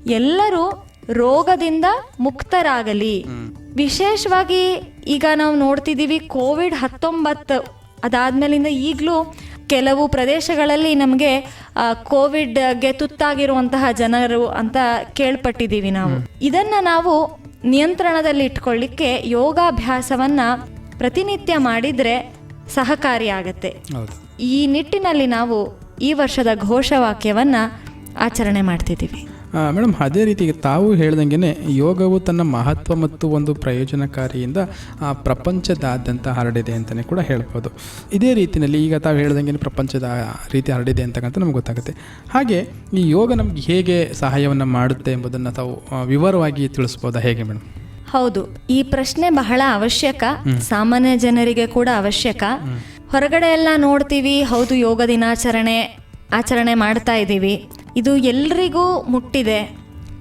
ಎಲ್ಲರೂ ರೋಗದಿಂದ ಮುಕ್ತರಾಗಲಿ. ವಿಶೇಷವಾಗಿ ಈಗ ನಾವು ನೋಡ್ತಿದ್ದೀವಿ ಕೋವಿಡ್ ಹತ್ತೊಂಬತ್ತು ಅದಾದ್ಮೇಲಿಂದ ಈಗಲೂ ಕೆಲವು ಪ್ರದೇಶಗಳಲ್ಲಿ ನಮಗೆ ಕೋವಿಡ್ಗೆ ತುತ್ತಾಗಿರುವಂತಹ ಜನರು ಅಂತ ಕೇಳ್ಪಟ್ಟಿದ್ದೀವಿ ನಾವು. ಇದನ್ನ ನಾವು ನಿಯಂತ್ರಣದಲ್ಲಿ ಇಟ್ಕೊಳ್ಳಿಕ್ಕೆ ಯೋಗಾಭ್ಯಾಸವನ್ನ ಪ್ರತಿನಿತ್ಯ ಮಾಡಿದ್ರೆ ಸಹಕಾರಿಯಾಗತ್ತೆ ಈ ನಿಟ್ಟಿನಲ್ಲಿ ನಾವು ಈ ವರ್ಷದ ಘೋಷವಾಕ್ಯವನ್ನು ಆಚರಣೆ ಮಾಡ್ತಿದ್ದೀವಿ. ಮೇಡಮ್ ಅದೇ ರೀತಿ ತಾವು ಹೇಳ್ದಂಗೆ ಯೋಗವು ತನ್ನ ಮಹತ್ವ ಮತ್ತು ಒಂದು ಪ್ರಯೋಜನಕಾರಿಯಿಂದ ಆ, ಪ್ರಪಂಚದಾದ್ಯಂತ ಹರಡಿದೆ ಅಂತಲೇ ಕೂಡ ಹೇಳ್ಬೋದು. ಇದೇ ರೀತಿಯಲ್ಲಿ ಈಗ ತಾವು ಹೇಳ್ದಂಗೆ ಪ್ರಪಂಚದ ರೀತಿ ಹರಡಿದೆ ಅಂತಕ್ಕಂಥ ನಮ್ಗೆ ಗೊತ್ತಾಗುತ್ತೆ. ಹಾಗೆ ಈ ಯೋಗ ನಮ್ಗೆ ಹೇಗೆ ಸಹಾಯವನ್ನು ಮಾಡುತ್ತೆ ಎಂಬುದನ್ನು ತಾವು ವಿವರವಾಗಿ ತಿಳಿಸ್ಬೋದಾ ಹೇಗೆ ಮೇಡಮ್? ಹೌದು ಈ ಪ್ರಶ್ನೆ ಬಹಳ ಅವಶ್ಯಕ ಸಾಮಾನ್ಯ ಜನರಿಗೆ ಕೂಡ ಅವಶ್ಯಕ. ಹೊರಗಡೆ ಎಲ್ಲ ನೋಡ್ತೀವಿ. ಹೌದು ಯೋಗ ದಿನಾಚರಣೆ ಆಚರಣೆ ಮಾಡ್ತಾ ಇದ್ದೀವಿ. ಇದು ಎಲ್ರಿಗೂ ಮುಟ್ಟಿದೆ.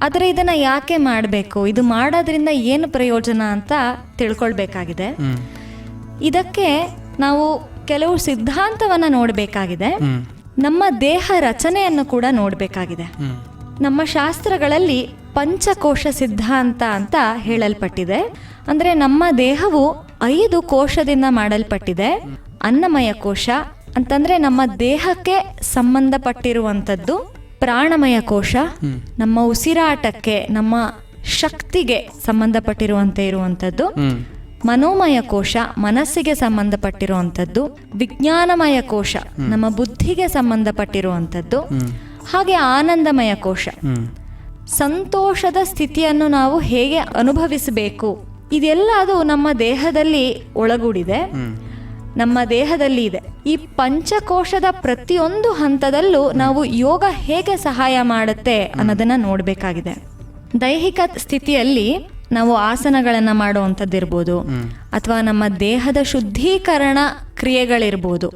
ಆದರೆ ಇದನ್ನ ಯಾಕೆ ಮಾಡಬೇಕು? ಇದು ಮಾಡೋದ್ರಿಂದ ಏನು ಪ್ರಯೋಜನ ಅಂತ ತಿಳ್ಕೊಳ್ಬೇಕಾಗಿದೆ. ಇದಕ್ಕೆ ನಾವು ಕೆಲವು ಸಿದ್ಧಾಂತವನ್ನ ನೋಡಬೇಕಾಗಿದೆ. ನಮ್ಮ ದೇಹ ರಚನೆಯನ್ನು ಕೂಡ ನೋಡಬೇಕಾಗಿದೆ. ನಮ್ಮ ಶಾಸ್ತ್ರಗಳಲ್ಲಿ ಪಂಚಕೋಶ ಸಿದ್ಧಾಂತ ಅಂತ ಹೇಳಲ್ಪಟ್ಟಿದೆ. ಅಂದರೆ ನಮ್ಮ ದೇಹವು ಐದು ಕೋಶದಿಂದ ಮಾಡಲ್ಪಟ್ಟಿದೆ. ಅನ್ನಮಯ ಕೋಶ ಅಂತಂದ್ರೆ ನಮ್ಮ ದೇಹಕ್ಕೆ ಸಂಬಂಧಪಟ್ಟಿರುವಂಥದ್ದು ಪ್ರಾಣಮಯ ಕೋಶ. ನಮ್ಮ ಉಸಿರಾಟಕ್ಕೆ ನಮ್ಮ ಶಕ್ತಿಗೆ ಸಂಬಂಧಪಟ್ಟಿರುವಂತೆ ಇರುವಂಥದ್ದು. ಹ್ಞೂ ಮನೋಮಯ ಕೋಶ ಮನಸ್ಸಿಗೆ ಸಂಬಂಧಪಟ್ಟಿರುವಂಥದ್ದು. ವಿಜ್ಞಾನಮಯ ಕೋಶ ನಮ್ಮ ಬುದ್ಧಿಗೆ ಸಂಬಂಧಪಟ್ಟಿರುವಂಥದ್ದು. ಹಾಗೆ ಆನಂದಮಯ ಕೋಶ. ಸಂತೋಷದ ಸ್ಥಿತಿಯನ್ನು ನಾವು ಹೇಗೆ ಅನುಭವಿಸಬೇಕು? ಇದೆಲ್ಲ ಅದು ನಮ್ಮ ದೇಹದಲ್ಲಿ ಒಳಗೂಡಿದೆ. ನಮ್ಮ ದೇಹದಲ್ಲಿ ಇದೆ. ಈ ಪಂಚಕೋಶದ ಪ್ರತಿಯೊಂದು ಹಂತದಲ್ಲೂ ನಾವು ಯೋಗ ಹೇಗೆ ಸಹಾಯ ಮಾಡುತ್ತೆ ಅನ್ನೋದನ್ನ ನೋಡಬೇಕಾಗಿದೆ. ದೈಹಿಕ ಸ್ಥಿತಿಯಲ್ಲಿ ನಾವು ಆಸನಗಳನ್ನು ಮಾಡುವಂಥದ್ದಿರ್ಬೋದು. ಅಥವಾ ನಮ್ಮ ದೇಹದ ಶುದ್ಧೀಕರಣ ಕ್ರಿಯೆಗಳಿರ್ಬೋದು.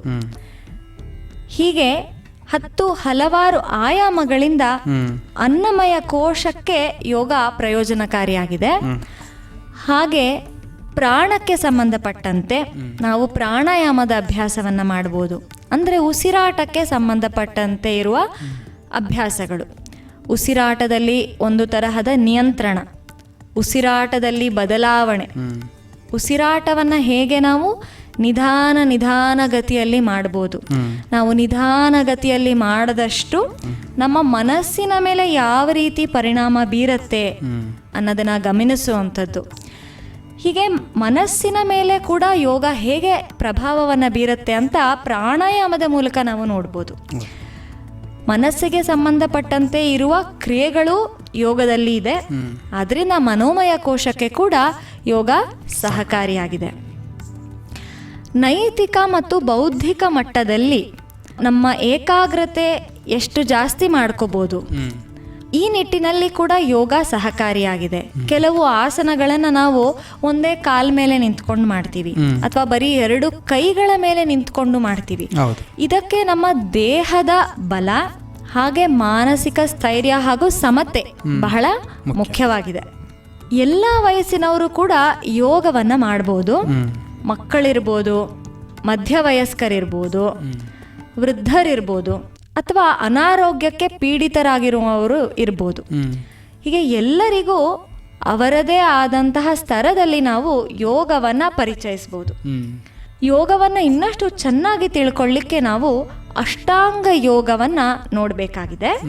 ಹೀಗೆ ಹತ್ತು ಹಲವಾರು ಆಯಾಮಗಳಿಂದ ಅನ್ನಮಯ ಕೋಶಕ್ಕೆ ಯೋಗ ಪ್ರಯೋಜನಕಾರಿಯಾಗಿದೆ. ಹಾಗೆ ಪ್ರಾಣಕ್ಕೆ ಸಂಬಂಧಪಟ್ಟಂತೆ ನಾವು ಪ್ರಾಣಾಯಾಮದ ಅಭ್ಯಾಸವನ್ನ ಮಾಡಬಹುದು ಅಂದ್ರೆ ಉಸಿರಾಟಕ್ಕೆ ಸಂಬಂಧಪಟ್ಟಂತೆ ಇರುವ ಅಭ್ಯಾಸಗಳು. ಉಸಿರಾಟದಲ್ಲಿ ಒಂದು ತರಹದ ನಿಯಂತ್ರಣ, ಉಸಿರಾಟದಲ್ಲಿ ಬದಲಾವಣೆ. ಉಸಿರಾಟವನ್ನ ಹೇಗೆ ನಾವು ನಿಧಾನ ನಿಧಾನಗತಿಯಲ್ಲಿ ಮಾಡ್ಬೋದು. ನಾವು ನಿಧಾನಗತಿಯಲ್ಲಿ ಮಾಡದಷ್ಟು ನಮ್ಮ ಮನಸ್ಸಿನ ಮೇಲೆ ಯಾವ ರೀತಿ ಪರಿಣಾಮ ಬೀರತ್ತೆ ಅನ್ನೋದನ್ನ ಗಮನಿಸುವಂಥದ್ದು. ಹೀಗೆ ಮನಸ್ಸಿನ ಮೇಲೆ ಕೂಡ ಯೋಗ ಹೇಗೆ ಪ್ರಭಾವವನ್ನು ಬೀರುತ್ತೆ ಅಂತ ಪ್ರಾಣಾಯಾಮದ ಮೂಲಕ ನಾವು ನೋಡ್ಬೋದು. ಮನಸ್ಸಿಗೆ ಸಂಬಂಧಪಟ್ಟಂತೆ ಇರುವ ಕ್ರಿಯೆಗಳು ಯೋಗದಲ್ಲಿ ಇದೆ. ಅದರಿಂದ ಮನೋಮಯ ಕೋಶಕ್ಕೆ ಕೂಡ ಯೋಗ ಸಹಕಾರಿಯಾಗಿದೆ. ನೈತಿಕ ಮತ್ತು ಬೌದ್ಧಿಕ ಮಟ್ಟದಲ್ಲಿ ನಮ್ಮ ಏಕಾಗ್ರತೆ ಎಷ್ಟು ಜಾಸ್ತಿ ಮಾಡ್ಕೋಬೋದು. ಈ ನಿಟ್ಟಿನಲ್ಲಿ ಕೂಡ ಯೋಗ ಸಹಕಾರಿಯಾಗಿದೆ. ಕೆಲವು ಆಸನಗಳನ್ನು ನಾವು ಒಂದೇ ಕಾಲ್ ಮೇಲೆ ನಿಂತ್ಕೊಂಡು ಮಾಡ್ತೀವಿ. ಅಥವಾ ಬರೀ ಎರಡು ಕೈಗಳ ಮೇಲೆ ನಿಂತ್ಕೊಂಡು ಮಾಡ್ತೀವಿ. ಇದಕ್ಕೆ ನಮ್ಮ ದೇಹದ ಬಲ ಹಾಗೆ ಮಾನಸಿಕ ಸ್ಥೈರ್ಯ ಹಾಗೂ ಸಮತೆ ಬಹಳ ಮುಖ್ಯವಾಗಿದೆ. ಎಲ್ಲ ವಯಸ್ಸಿನವರು ಕೂಡ ಯೋಗವನ್ನ ಮಾಡ್ಬೋದು. ಮಕ್ಕಳಿರ್ಬೋದು ಮಧ್ಯವಯಸ್ಕರಿರ್ಬೋದು ವೃದ್ಧರಿರ್ಬೋದು. ಅಥವಾ ಅನಾರೋಗ್ಯಕ್ಕೆ ಪೀಡಿತರಾಗಿರುವವರು ಇರ್ಬೋದು. ಹೀಗೆ ಎಲ್ಲರಿಗೂ ಅವರದೇ ಆದಂತಹ ಸ್ತರದಲ್ಲಿ ನಾವು ಯೋಗವನ್ನ ಪರಿಚಯಿಸ್ಬೋದು. ಯೋಗವನ್ನ ಯೋಗವನ್ನು ಇನ್ನಷ್ಟು ಚೆನ್ನಾಗಿ ತಿಳ್ಕೊಳ್ಳಿಕ್ಕೆ ನಾವು ಅಷ್ಟಾಂಗ ಯೋಗವನ್ನ ನೋಡಬೇಕಾಗಿದೆ.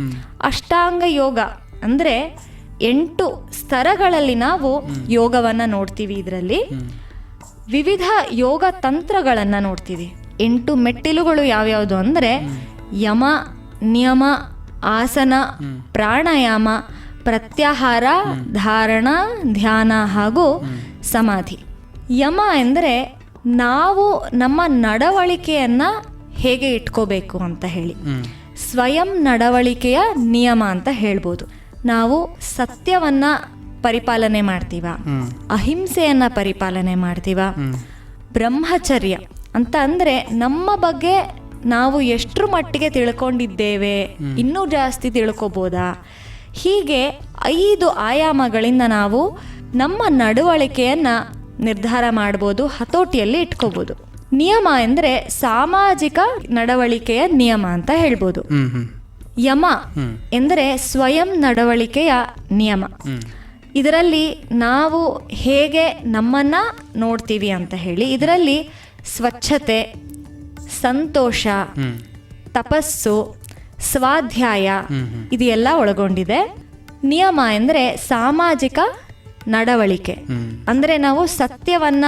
ಅಷ್ಟಾಂಗ ಯೋಗ ಅಂದ್ರೆ ಎಂಟು ಸ್ತರಗಳಲ್ಲಿ ನಾವು ಯೋಗವನ್ನ ನೋಡ್ತೀವಿ ಇದರಲ್ಲಿ. ವಿವಿಧ ಯೋಗ ತಂತ್ರಗಳನ್ನು ನೋಡ್ತೀವಿ. ಎಂಟು ಮೆಟ್ಟಿಲುಗಳು ಯಾವ್ಯಾವುದು ಅಂದರೆ ಯಮ ನಿಯಮ ಆಸನ ಪ್ರಾಣಾಯಾಮ ಪ್ರತ್ಯಾಹಾರ ಧಾರಣ ಧ್ಯಾನ ಹಾಗೂ ಸಮಾಧಿ. ಯಮ ಎಂದರೆ ನಾವು ನಮ್ಮ ನಡವಳಿಕೆಯನ್ನು ಹೇಗೆ ಇಟ್ಕೋಬೇಕು ಅಂತ ಹೇಳಿ. ಸ್ವಯಂ ನಡವಳಿಕೆಯ ನಿಯಮ ಅಂತ ಹೇಳ್ಬೋದು. ನಾವು ಸತ್ಯವನ್ನ ಪರಿಪಾಲನೆ ಮಾಡ್ತೀವ. ಅಹಿಂಸೆಯನ್ನ ಪರಿಪಾಲನೆ ಮಾಡ್ತೀವ. ಬ್ರಹ್ಮಚರ್ಯ ಅಂತ ಅಂದ್ರೆ ನಮ್ಮ ಬಗ್ಗೆ ನಾವು ಎಷ್ಟರ ಮಟ್ಟಿಗೆ ತಿಳ್ಕೊಂಡಿದ್ದೇವೆ? ಇನ್ನೂ ಜಾಸ್ತಿ ತಿಳ್ಕೊಬೋದಾ? ಹೀಗೆ ಐದು ಆಯಾಮಗಳಿಂದ ನಾವು ನಮ್ಮ ನಡವಳಿಕೆಯನ್ನ ನಿರ್ಧಾರ ಮಾಡ್ಬೋದು ಹತೋಟಿಯಲ್ಲಿ ಇಟ್ಕೋಬೋದು. ನಿಯಮ ಎಂದರೆ ಸಾಮಾಜಿಕ ನಡವಳಿಕೆಯ ನಿಯಮ ಅಂತ ಹೇಳ್ಬೋದು. ಯಮ. ಎಂದರೆ ಸ್ವಯಂ ನಡವಳಿಕೆಯ ನಿಯಮ. ಇದರಲ್ಲಿ ನಾವು ಹೇಗೆ ನಮ್ಮನ್ನ ನೋಡ್ತೀವಿ ಅಂತ ಹೇಳಿ ಇದರಲ್ಲಿ ಸ್ವಚ್ಛತೆ ಸಂತೋಷ ತಪಸ್ಸು ಸ್ವಾಧ್ಯಾಯ ಇದೆಲ್ಲ ಒಳಗೊಂಡಿದೆ. ನಿಯಮ ಎಂದರೆ ಸಾಮಾಜಿಕ ನಡವಳಿಕೆ. ಅಂದರೆ ನಾವು ಸತ್ಯವನ್ನ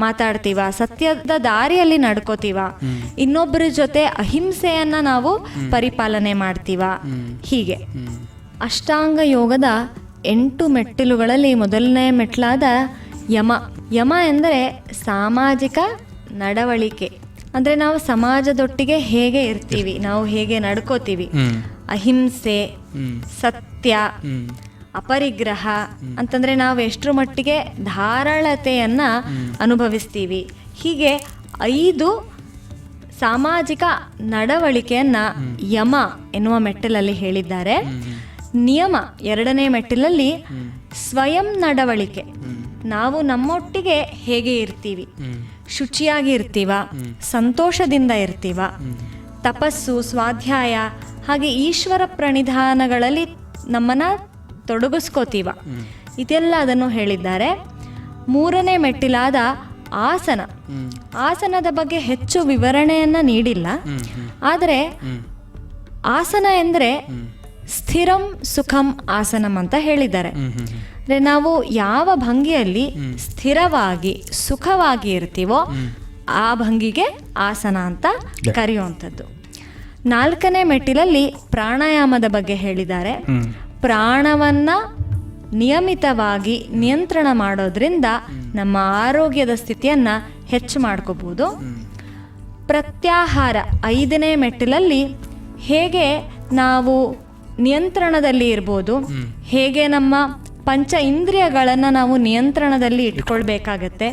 ಮಾತಾಡ್ತೀವ ಸತ್ಯದ ದಾರಿಯಲ್ಲಿ ನಡ್ಕೋತೀವ. ಇನ್ನೊಬ್ಬರ ಜೊತೆ ಅಹಿಂಸೆಯನ್ನ ನಾವು ಪರಿಪಾಲನೆ ಮಾಡ್ತೀವ. ಹೀಗೆ. ಅಷ್ಟಾಂಗ ಯೋಗದ ಎಂಟು ಮೆಟ್ಟಿಲುಗಳಲ್ಲಿ ಮೊದಲನೇ ಮೆಟ್ಲಾದ ಯಮ. ಯಮ ಎಂದರೆ ಸಾಮಾಜಿಕ ನಡವಳಿಕೆ. ಅಂದರೆ ನಾವು ಸಮಾಜದೊಟ್ಟಿಗೆ ಹೇಗೆ ಇರ್ತೀವಿ ನಾವು ಹೇಗೆ ನಡ್ಕೋತೀವಿ. ಅಹಿಂಸೆ ಸತ್ಯ ಅಪರಿಗ್ರಹ ಅಂತಂದ್ರೆ ನಾವು ಎಷ್ಟರ ಮಟ್ಟಿಗೆ ಧಾರಾಳತೆಯನ್ನ ಅನುಭವಿಸ್ತೀವಿ. ಹೀಗೆ ಐದು ಸಾಮಾಜಿಕ ನಡವಳಿಕೆಯನ್ನ ಯಮ ಎನ್ನುವ ಮೆಟ್ಟಿಲಲ್ಲಿ ಹೇಳಿದ್ದಾರೆ. ನಿಯಮ ಎರಡನೇ ಮೆಟ್ಟಿಲಲ್ಲಿ ಸ್ವಯಂ ನಡವಳಿಕೆ. ನಾವು ನಮ್ಮೊಟ್ಟಿಗೆ ಹೇಗೆ ಇರ್ತೀವಿ. ಶುಚಿಯಾಗಿ ಇರ್ತೀವ ಸಂತೋಷದಿಂದ ಇರ್ತೀವ. ತಪಸ್ಸು ಸ್ವಾಧ್ಯಾಯ ಹಾಗೆ ಈಶ್ವರ ಪ್ರಣಿಧಾನಗಳಲ್ಲಿ ನಮ್ಮನ್ನ ತೊಡಗಿಸ್ಕೋತೀವ. ಇದೆಲ್ಲ ಅದನ್ನು ಹೇಳಿದ್ದಾರೆ. ಮೂರನೇ ಮೆಟ್ಟಿಲಾದ ಆಸನ. ಆಸನದ ಬಗ್ಗೆ ಹೆಚ್ಚು ವಿವರಣೆಯನ್ನ ನೀಡಿಲ್ಲ. ಆದರೆ ಆಸನ ಎಂದರೆ ಸ್ಥಿರಂ ಸುಖಂ ಆಸನಂ ಅಂತ ಹೇಳಿದ್ದಾರೆ. ಅಂದ್ರೆ ನಾವು ಯಾವ ಭಂಗಿಯಲ್ಲಿ ಸ್ಥಿರವಾಗಿ, ಸುಖವಾಗಿ ಇರ್ತೀವೋ ಆ ಭಂಗಿಗೆ ಆಸನ ಅಂತ ಕರೆಯುವಂಥದ್ದು. ನಾಲ್ಕನೇ ಮೆಟ್ಟಿಲಲ್ಲಿ ಪ್ರಾಣಾಯಾಮದ ಬಗ್ಗೆ ಹೇಳಿದ್ದಾರೆ. ಪ್ರಾಣವನ್ನು ನಿಯಮಿತವಾಗಿ ನಿಯಂತ್ರಣ ಮಾಡೋದ್ರಿಂದ ನಮ್ಮ ಆರೋಗ್ಯದ ಸ್ಥಿತಿಯನ್ನು ಹೆಚ್ಚು ಮಾಡ್ಕೋಬೋದು. ಪ್ರತ್ಯಾಹಾರ ಐದನೇ ಮೆಟ್ಟಿಲಲ್ಲಿ ಹೇಗೆ ನಾವು ನಿಯಂತ್ರಣದಲ್ಲಿ ಇರ್ಬೋದು, ಹೇಗೆ ನಮ್ಮ ಪಂಚ ಇಂದ್ರಿಯಗಳನ್ನು ನಾವು ನಿಯಂತ್ರಣದಲ್ಲಿ ಇಟ್ಕೊಳ್ಬೇಕಾಗತ್ತೆ.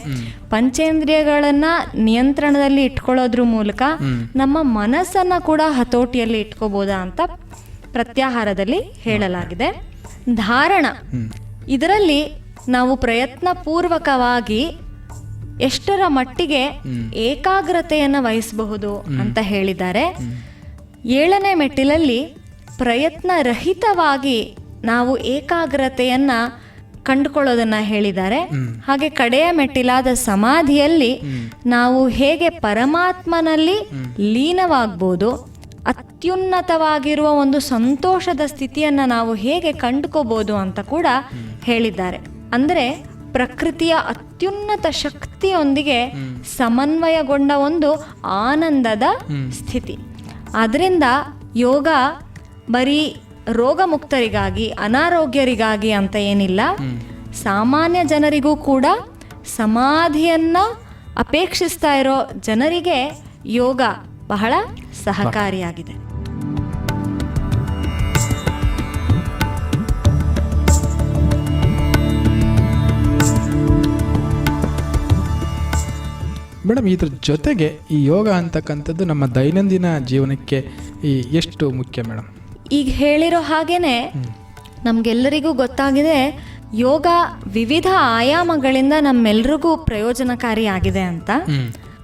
ಪಂಚೇಂದ್ರಿಯಗಳನ್ನು ನಿಯಂತ್ರಣದಲ್ಲಿ ಇಟ್ಕೊಳ್ಳೋದ್ರ ಮೂಲಕ ನಮ್ಮ ಮನಸ್ಸನ್ನು ಕೂಡ ಹತೋಟಿಯಲ್ಲಿ ಇಟ್ಕೋಬೋದಾ ಅಂತ ಪ್ರತ್ಯಾಹಾರದಲ್ಲಿ ಹೇಳಲಾಗಿದೆ. ಧಾರಣ. ಇದರಲ್ಲಿ ನಾವು ಪ್ರಯತ್ನ ಪೂರ್ವಕವಾಗಿ ಎಷ್ಟರ ಮಟ್ಟಿಗೆ ಏಕಾಗ್ರತೆಯನ್ನು ವಹಿಸಬಹುದು ಅಂತ ಹೇಳಿದ್ದಾರೆ. ಏಳನೇ ಮೆಟ್ಟಿಲಲ್ಲಿ ಪ್ರಯತ್ನ ರಹಿತವಾಗಿ ನಾವು ಏಕಾಗ್ರತೆಯನ್ನು ಕಂಡುಕೊಳ್ಳೋದನ್ನ ಹೇಳಿದ್ದಾರೆ. ಹಾಗೆ ಕಡೆಯ ಮೆಟ್ಟಿಲಾದ ಸಮಾಧಿಯಲ್ಲಿ ನಾವು ಹೇಗೆ ಪರಮಾತ್ಮನಲ್ಲಿ ಲೀನವಾಗ್ಬೋದು ಅತ್ಯುನ್ನತವಾಗಿರುವ ಒಂದು ಸಂತೋಷದ ಸ್ಥಿತಿಯನ್ನು ನಾವು ಹೇಗೆ ಕಂಡುಕೋಬೋದು ಅಂತ ಕೂಡ ಹೇಳಿದ್ದಾರೆ. ಅಂದರೆ ಪ್ರಕೃತಿಯ ಅತ್ಯುನ್ನತ ಶಕ್ತಿಯೊಂದಿಗೆ ಸಮನ್ವಯಗೊಂಡ ಒಂದು ಆನಂದದ ಸ್ಥಿತಿ. ಅದರಿಂದ ಯೋಗ ಬರೀ ರೋಗಮುಕ್ತರಿಗಾಗಿ, ಅನಾರೋಗ್ಯರಿಗಾಗಿ ಅಂತ ಏನಿಲ್ಲ. ಸಾಮಾನ್ಯ ಜನರಿಗೂ ಕೂಡ ಸಮಾಧಿಯನ್ನ ಅಪೇಕ್ಷಿಸ್ತಾ ಇರೋ ಜನರಿಗೆ ಯೋಗ ಬಹಳ ಸಹಕಾರಿಯಾಗಿದೆ. ಮೇಡಮ್, ಇದ್ರ ಜೊತೆಗೆ ಈ ಯೋಗ ಅಂತಕ್ಕಂಥದ್ದು ನಮ್ಮ ದೈನಂದಿನ ಜೀವನಕ್ಕೆ ಈ ಎಷ್ಟು ಮುಖ್ಯ ಮೇಡಮ್? ಈಗ ಹೇಳಿರೋ ಹಾಗೇನೆ ನಮ್ಗೆಲ್ಲರಿಗೂ ಗೊತ್ತಾಗಿದೆ ಯೋಗ ವಿವಿಧ ಆಯಾಮಗಳಿಂದ ನಮ್ಮೆಲ್ರಿಗೂ ಪ್ರಯೋಜನಕಾರಿಯಾಗಿದೆ ಅಂತ.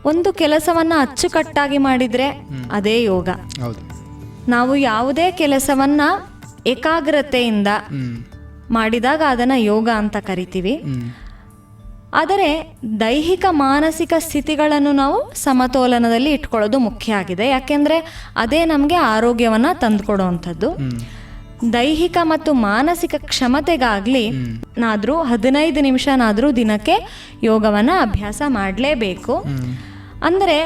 ಒಂದು ಕೆಲಸವನ್ನ ಅಚ್ಚುಕಟ್ಟಾಗಿ ಮಾಡಿದ್ರೆ ಅದೇ ಯೋಗ. ನಾವು ಯಾವುದೇ ಕೆಲಸವನ್ನ ಏಕಾಗ್ರತೆಯಿಂದ ಮಾಡಿದಾಗ ಅದನ್ನ ಯೋಗ ಅಂತ ಕರಿತೀವಿ. ಆದರೆ ದೈಹಿಕ ಮಾನಸಿಕ ಸ್ಥಿತಿಗಳನ್ನು ನಾವು ಸಮತೋಲನದಲ್ಲಿ ಇಟ್ಕೊಳ್ಳೋದು ಮುಖ್ಯ ಆಗಿದೆ. ಯಾಕೆಂದರೆ ಅದೇ ನಮಗೆ ಆರೋಗ್ಯವನ್ನು ತಂದುಕೊಡುವಂಥದ್ದು. ದೈಹಿಕ ಮತ್ತು ಮಾನಸಿಕ ಕ್ಷಮತೆಗಾಗಲಿ ನಾದರೂ ಹದಿನೈದು ನಿಮಿಷನಾದರೂ ದಿನಕ್ಕೆ ಯೋಗವನ್ನು ಅಭ್ಯಾಸ ಮಾಡಲೇಬೇಕು. ಅಂದರೆ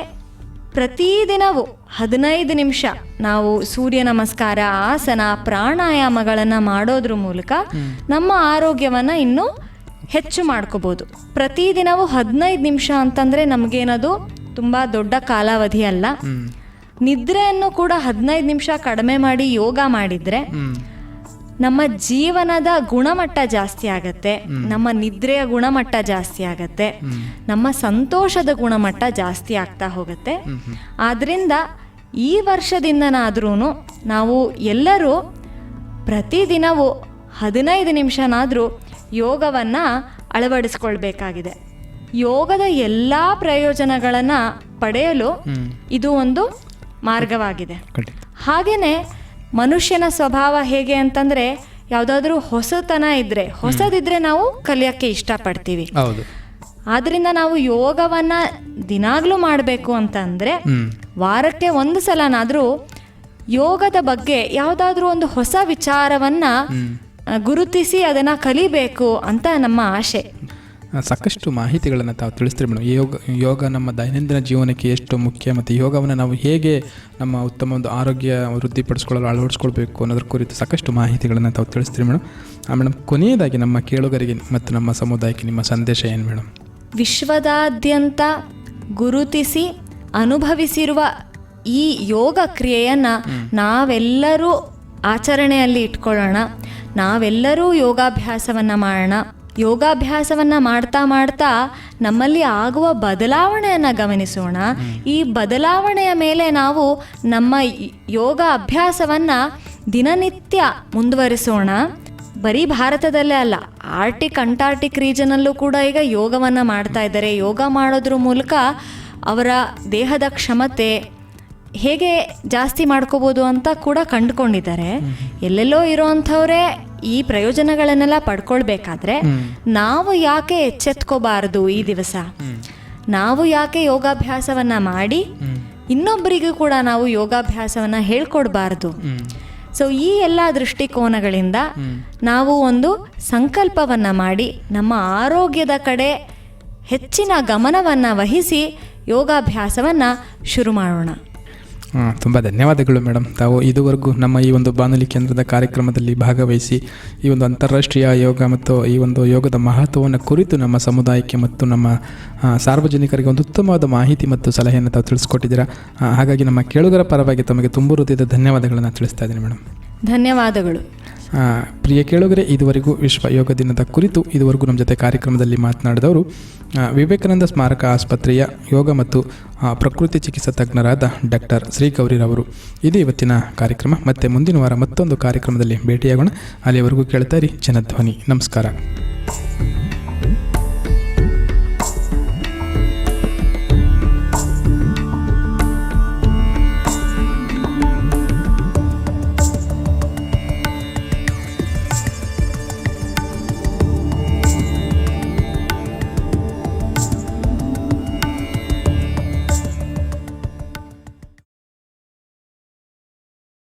ಪ್ರತಿದಿನವೂ ಹದಿನೈದು ನಿಮಿಷ ನಾವು ಸೂರ್ಯ ನಮಸ್ಕಾರ ಆಸನ ಪ್ರಾಣಾಯಾಮಗಳನ್ನು ಮಾಡೋದ್ರ ಮೂಲಕ ನಮ್ಮ ಆರೋಗ್ಯವನ್ನು ಇನ್ನೂ ಹೆಚ್ಚು ಮಾಡ್ಕೋಬೋದು. ಪ್ರತಿದಿನವೂ ಹದಿನೈದು ನಿಮಿಷ ಅಂತಂದರೆ ನಮಗೇನದು ತುಂಬ ದೊಡ್ಡ ಕಾಲಾವಧಿ ಅಲ್ಲ. ನಿದ್ರೆಯನ್ನು ಕೂಡ ಹದಿನೈದು ನಿಮಿಷ ಕಡಿಮೆ ಮಾಡಿ ಯೋಗ ಮಾಡಿದರೆ ನಮ್ಮ ಜೀವನದ ಗುಣಮಟ್ಟ ಜಾಸ್ತಿ ಆಗತ್ತೆ. ನಮ್ಮ ನಿದ್ರೆಯ ಗುಣಮಟ್ಟ ಜಾಸ್ತಿ ಆಗತ್ತೆ. ನಮ್ಮ ಸಂತೋಷದ ಗುಣಮಟ್ಟ ಜಾಸ್ತಿ ಆಗ್ತಾ ಹೋಗುತ್ತೆ. ಆದ್ರಿಂದ ಈ ವರ್ಷದಿಂದನಾದ್ರೂ ನಾವು ಎಲ್ಲರೂ ಪ್ರತಿದಿನವೂ ಹದಿನೈದು ನಿಮಿಷನಾದರೂ ಯೋಗವನ್ನು ಅಳವಡಿಸ್ಕೊಳ್ಬೇಕಾಗಿದೆ. ಯೋಗದ ಎಲ್ಲ ಪ್ರಯೋಜನಗಳನ್ನು ಪಡೆಯಲು ಇದು ಒಂದು ಮಾರ್ಗವಾಗಿದೆ. ಹಾಗೆಯೇ ಹಾಗೇನೆ ಮನುಷ್ಯನ ಸ್ವಭಾವ ಹೇಗೆ ಅಂತಂದ್ರೆ ಯಾವುದಾದ್ರೂ ಹೊಸತನ ಇದ್ರೆ ಹೊಸದಿದ್ರೆ ನಾವು ಕಲಿಯೋಕ್ಕೆ ಇಷ್ಟಪಡ್ತೀವಿ. ಆದ್ರಿಂದ ನಾವು ಯೋಗವನ್ನ ದಿನಾಗ್ಲೂ ಮಾಡಬೇಕು ಅಂತಂದ್ರೆ ವಾರಕ್ಕೆ ಒಂದು ಸಲನಾದ್ರೂ ಯೋಗದ ಬಗ್ಗೆ ಯಾವುದಾದ್ರೂ ಒಂದು ಹೊಸ ವಿಚಾರವನ್ನ ಗುರುತಿಸಿ ಅದನ್ನ ಕಲಿಬೇಕು ಅಂತ ನಮ್ಮ ಆಶೆ. ಸಾಕಷ್ಟು ಮಾಹಿತಿಗಳನ್ನು ತಾವು ತಿಳಿಸ್ತೀರಿ ಮೇಡಮ್ ಯೋಗ ಯೋಗ ನಮ್ಮ ದೈನಂದಿನ ಜೀವನಕ್ಕೆ ಎಷ್ಟು ಮುಖ್ಯ ಮತ್ತು ಯೋಗವನ್ನು ನಾವು ಹೇಗೆ ನಮ್ಮ ಉತ್ತಮ ಒಂದು ಆರೋಗ್ಯ ವೃದ್ಧಿಪಡಿಸ್ಕೊಳ್ಳಲು ಅಳವಡಿಸ್ಕೊಳ್ಬೇಕು ಅನ್ನೋದ್ರ ಕುರಿತು ಸಾಕಷ್ಟು ಮಾಹಿತಿಗಳನ್ನು ತಾವು ತಿಳಿಸ್ತೀರಿ ಮೇಡಮ್ ಮೇಡಮ್ ಕೊನೆಯದಾಗಿ ನಮ್ಮ ಕೇಳುಗರಿಗೆ ಮತ್ತು ನಮ್ಮ ಸಮುದಾಯಕ್ಕೆ ನಿಮ್ಮ ಸಂದೇಶ ಏನು ಮೇಡಮ್ ವಿಶ್ವದಾದ್ಯಂತ ಗುರುತಿಸಿ ಅನುಭವಿಸಿರುವ ಈ ಯೋಗ ಕ್ರಿಯೆಯನ್ನು ನಾವೆಲ್ಲರೂ ಆಚರಣೆಯಲ್ಲಿ ಇಟ್ಕೊಳ್ಳೋಣ. ನಾವೆಲ್ಲರೂ ಯೋಗಾಭ್ಯಾಸವನ್ನು ಮಾಡೋಣ. ಯೋಗಾಭ್ಯಾಸವನ್ನು ಮಾಡ್ತಾ ಮಾಡ್ತಾ ನಮ್ಮಲ್ಲಿ ಆಗುವ ಬದಲಾವಣೆಯನ್ನು ಗಮನಿಸೋಣ. ಈ ಬದಲಾವಣೆಯ ಮೇಲೆ ನಾವು ನಮ್ಮ ಯೋಗ ಅಭ್ಯಾಸವನ್ನು ದಿನನಿತ್ಯ ಮುಂದುವರಿಸೋಣ. ಬರೀ ಭಾರತದಲ್ಲೇ ಅಲ್ಲ, ಆರ್ಟಿಕ್, ಅಂಟಾರ್ಟಿಕ್ ರೀಜನಲ್ಲೂ ಕೂಡ ಈಗ ಯೋಗವನ್ನು ಮಾಡ್ತಾ ಇದ್ದಾರೆ. ಯೋಗ ಮಾಡೋದ್ರ ಮೂಲಕ ಅವರ ದೇಹದ ಕ್ಷಮತೆ ಹೇಗೆ ಜಾಸ್ತಿ ಮಾಡ್ಕೋಬೋದು ಅಂತ ಕೂಡ ಕಂಡುಕೊಂಡಿದ್ದಾರೆ. ಎಲ್ಲೆಲ್ಲೋ ಇರೋವಂಥವ್ರೆ ಈ ಪ್ರಯೋಜನಗಳನ್ನೆಲ್ಲ ಪಡ್ಕೊಳ್ಬೇಕಾದ್ರೆ ನಾವು ಯಾಕೆ ಎಚ್ಚೆತ್ಕೋಬಾರದು ಈ ದಿವಸ? ನಾವು ಯಾಕೆ ಯೋಗಾಭ್ಯಾಸವನ್ನ ಮಾಡಿ ಇನ್ನೊಬ್ಬರಿಗೂ ಕೂಡ ನಾವು ಯೋಗಾಭ್ಯಾಸವನ್ನ ಹೇಳ್ಕೊಡ್ಬಾರ್ದು? ಸೊ ಈ ಎಲ್ಲ ದೃಷ್ಟಿಕೋನಗಳಿಂದ ನಾವು ಒಂದು ಸಂಕಲ್ಪವನ್ನ ಮಾಡಿ ನಮ್ಮ ಆರೋಗ್ಯದ ಕಡೆ ಹೆಚ್ಚಿನ ಗಮನವನ್ನ ವಹಿಸಿ ಯೋಗಾಭ್ಯಾಸವನ್ನ ಶುರು ಮಾಡೋಣ. ತುಂಬ ಧನ್ಯವಾದಗಳು ಮೇಡಮ್. ತಾವು ಇದುವರೆಗೂ ನಮ್ಮ ಈ ಒಂದು ಬಾನುಲಿ ಕೇಂದ್ರದ ಕಾರ್ಯಕ್ರಮದಲ್ಲಿ ಭಾಗವಹಿಸಿ ಈ ಒಂದು ಅಂತಾರಾಷ್ಟ್ರೀಯ ಯೋಗ ಮತ್ತು ಈ ಒಂದು ಯೋಗದ ಮಹತ್ವವನ್ನು ಕುರಿತು ನಮ್ಮ ಸಮುದಾಯಕ್ಕೆ ಮತ್ತು ನಮ್ಮ ಸಾರ್ವಜನಿಕರಿಗೆ ಒಂದು ಉತ್ತಮವಾದ ಮಾಹಿತಿ ಮತ್ತು ಸಲಹೆಯನ್ನು ತಾವು ತಿಳಿಸ್ಕೊಟ್ಟಿದ್ದೀರಾ. ಹಾಗಾಗಿ ನಮ್ಮ ಕೇಳುಗರ ಪರವಾಗಿ ತಮಗೆ ತುಂಬ ಹೃದಯದ ಧನ್ಯವಾದಗಳನ್ನು ತಿಳಿಸ್ತಾ ಇದ್ದೀನಿ ಮೇಡಮ್. ಧನ್ಯವಾದಗಳು. ಪ್ರಿಯ ಕೇಳುಗರೆ, ಇದುವರೆಗೂ ವಿಶ್ವ ಯೋಗ ದಿನದ ಕುರಿತು ಇದುವರೆಗೂ ನಮ್ಮ ಜೊತೆ ಕಾರ್ಯಕ್ರಮದಲ್ಲಿ ಮಾತನಾಡಿದವರು ವಿವೇಕಾನಂದ ಸ್ಮಾರಕ ಆಸ್ಪತ್ರೆಯ ಯೋಗ ಮತ್ತು ಪ್ರಕೃತಿ ಚಿಕಿತ್ಸಾ ತಜ್ಞರಾದ ಡಾಕ್ಟರ್ ಶ್ರೀ ಗೌರಿರವರು ಇದು ಇವತ್ತಿನ ಕಾರ್ಯಕ್ರಮ. ಮತ್ತೆ ಮುಂದಿನ ವಾರ ಮತ್ತೊಂದು ಕಾರ್ಯಕ್ರಮದಲ್ಲಿ ಭೇಟಿಯಾಗೋಣ. ಅಲ್ಲಿಯವರೆಗೂ ಕೇಳ್ತಾ ಇರಿ, ಜನಧ್ವನಿ. ನಮಸ್ಕಾರ.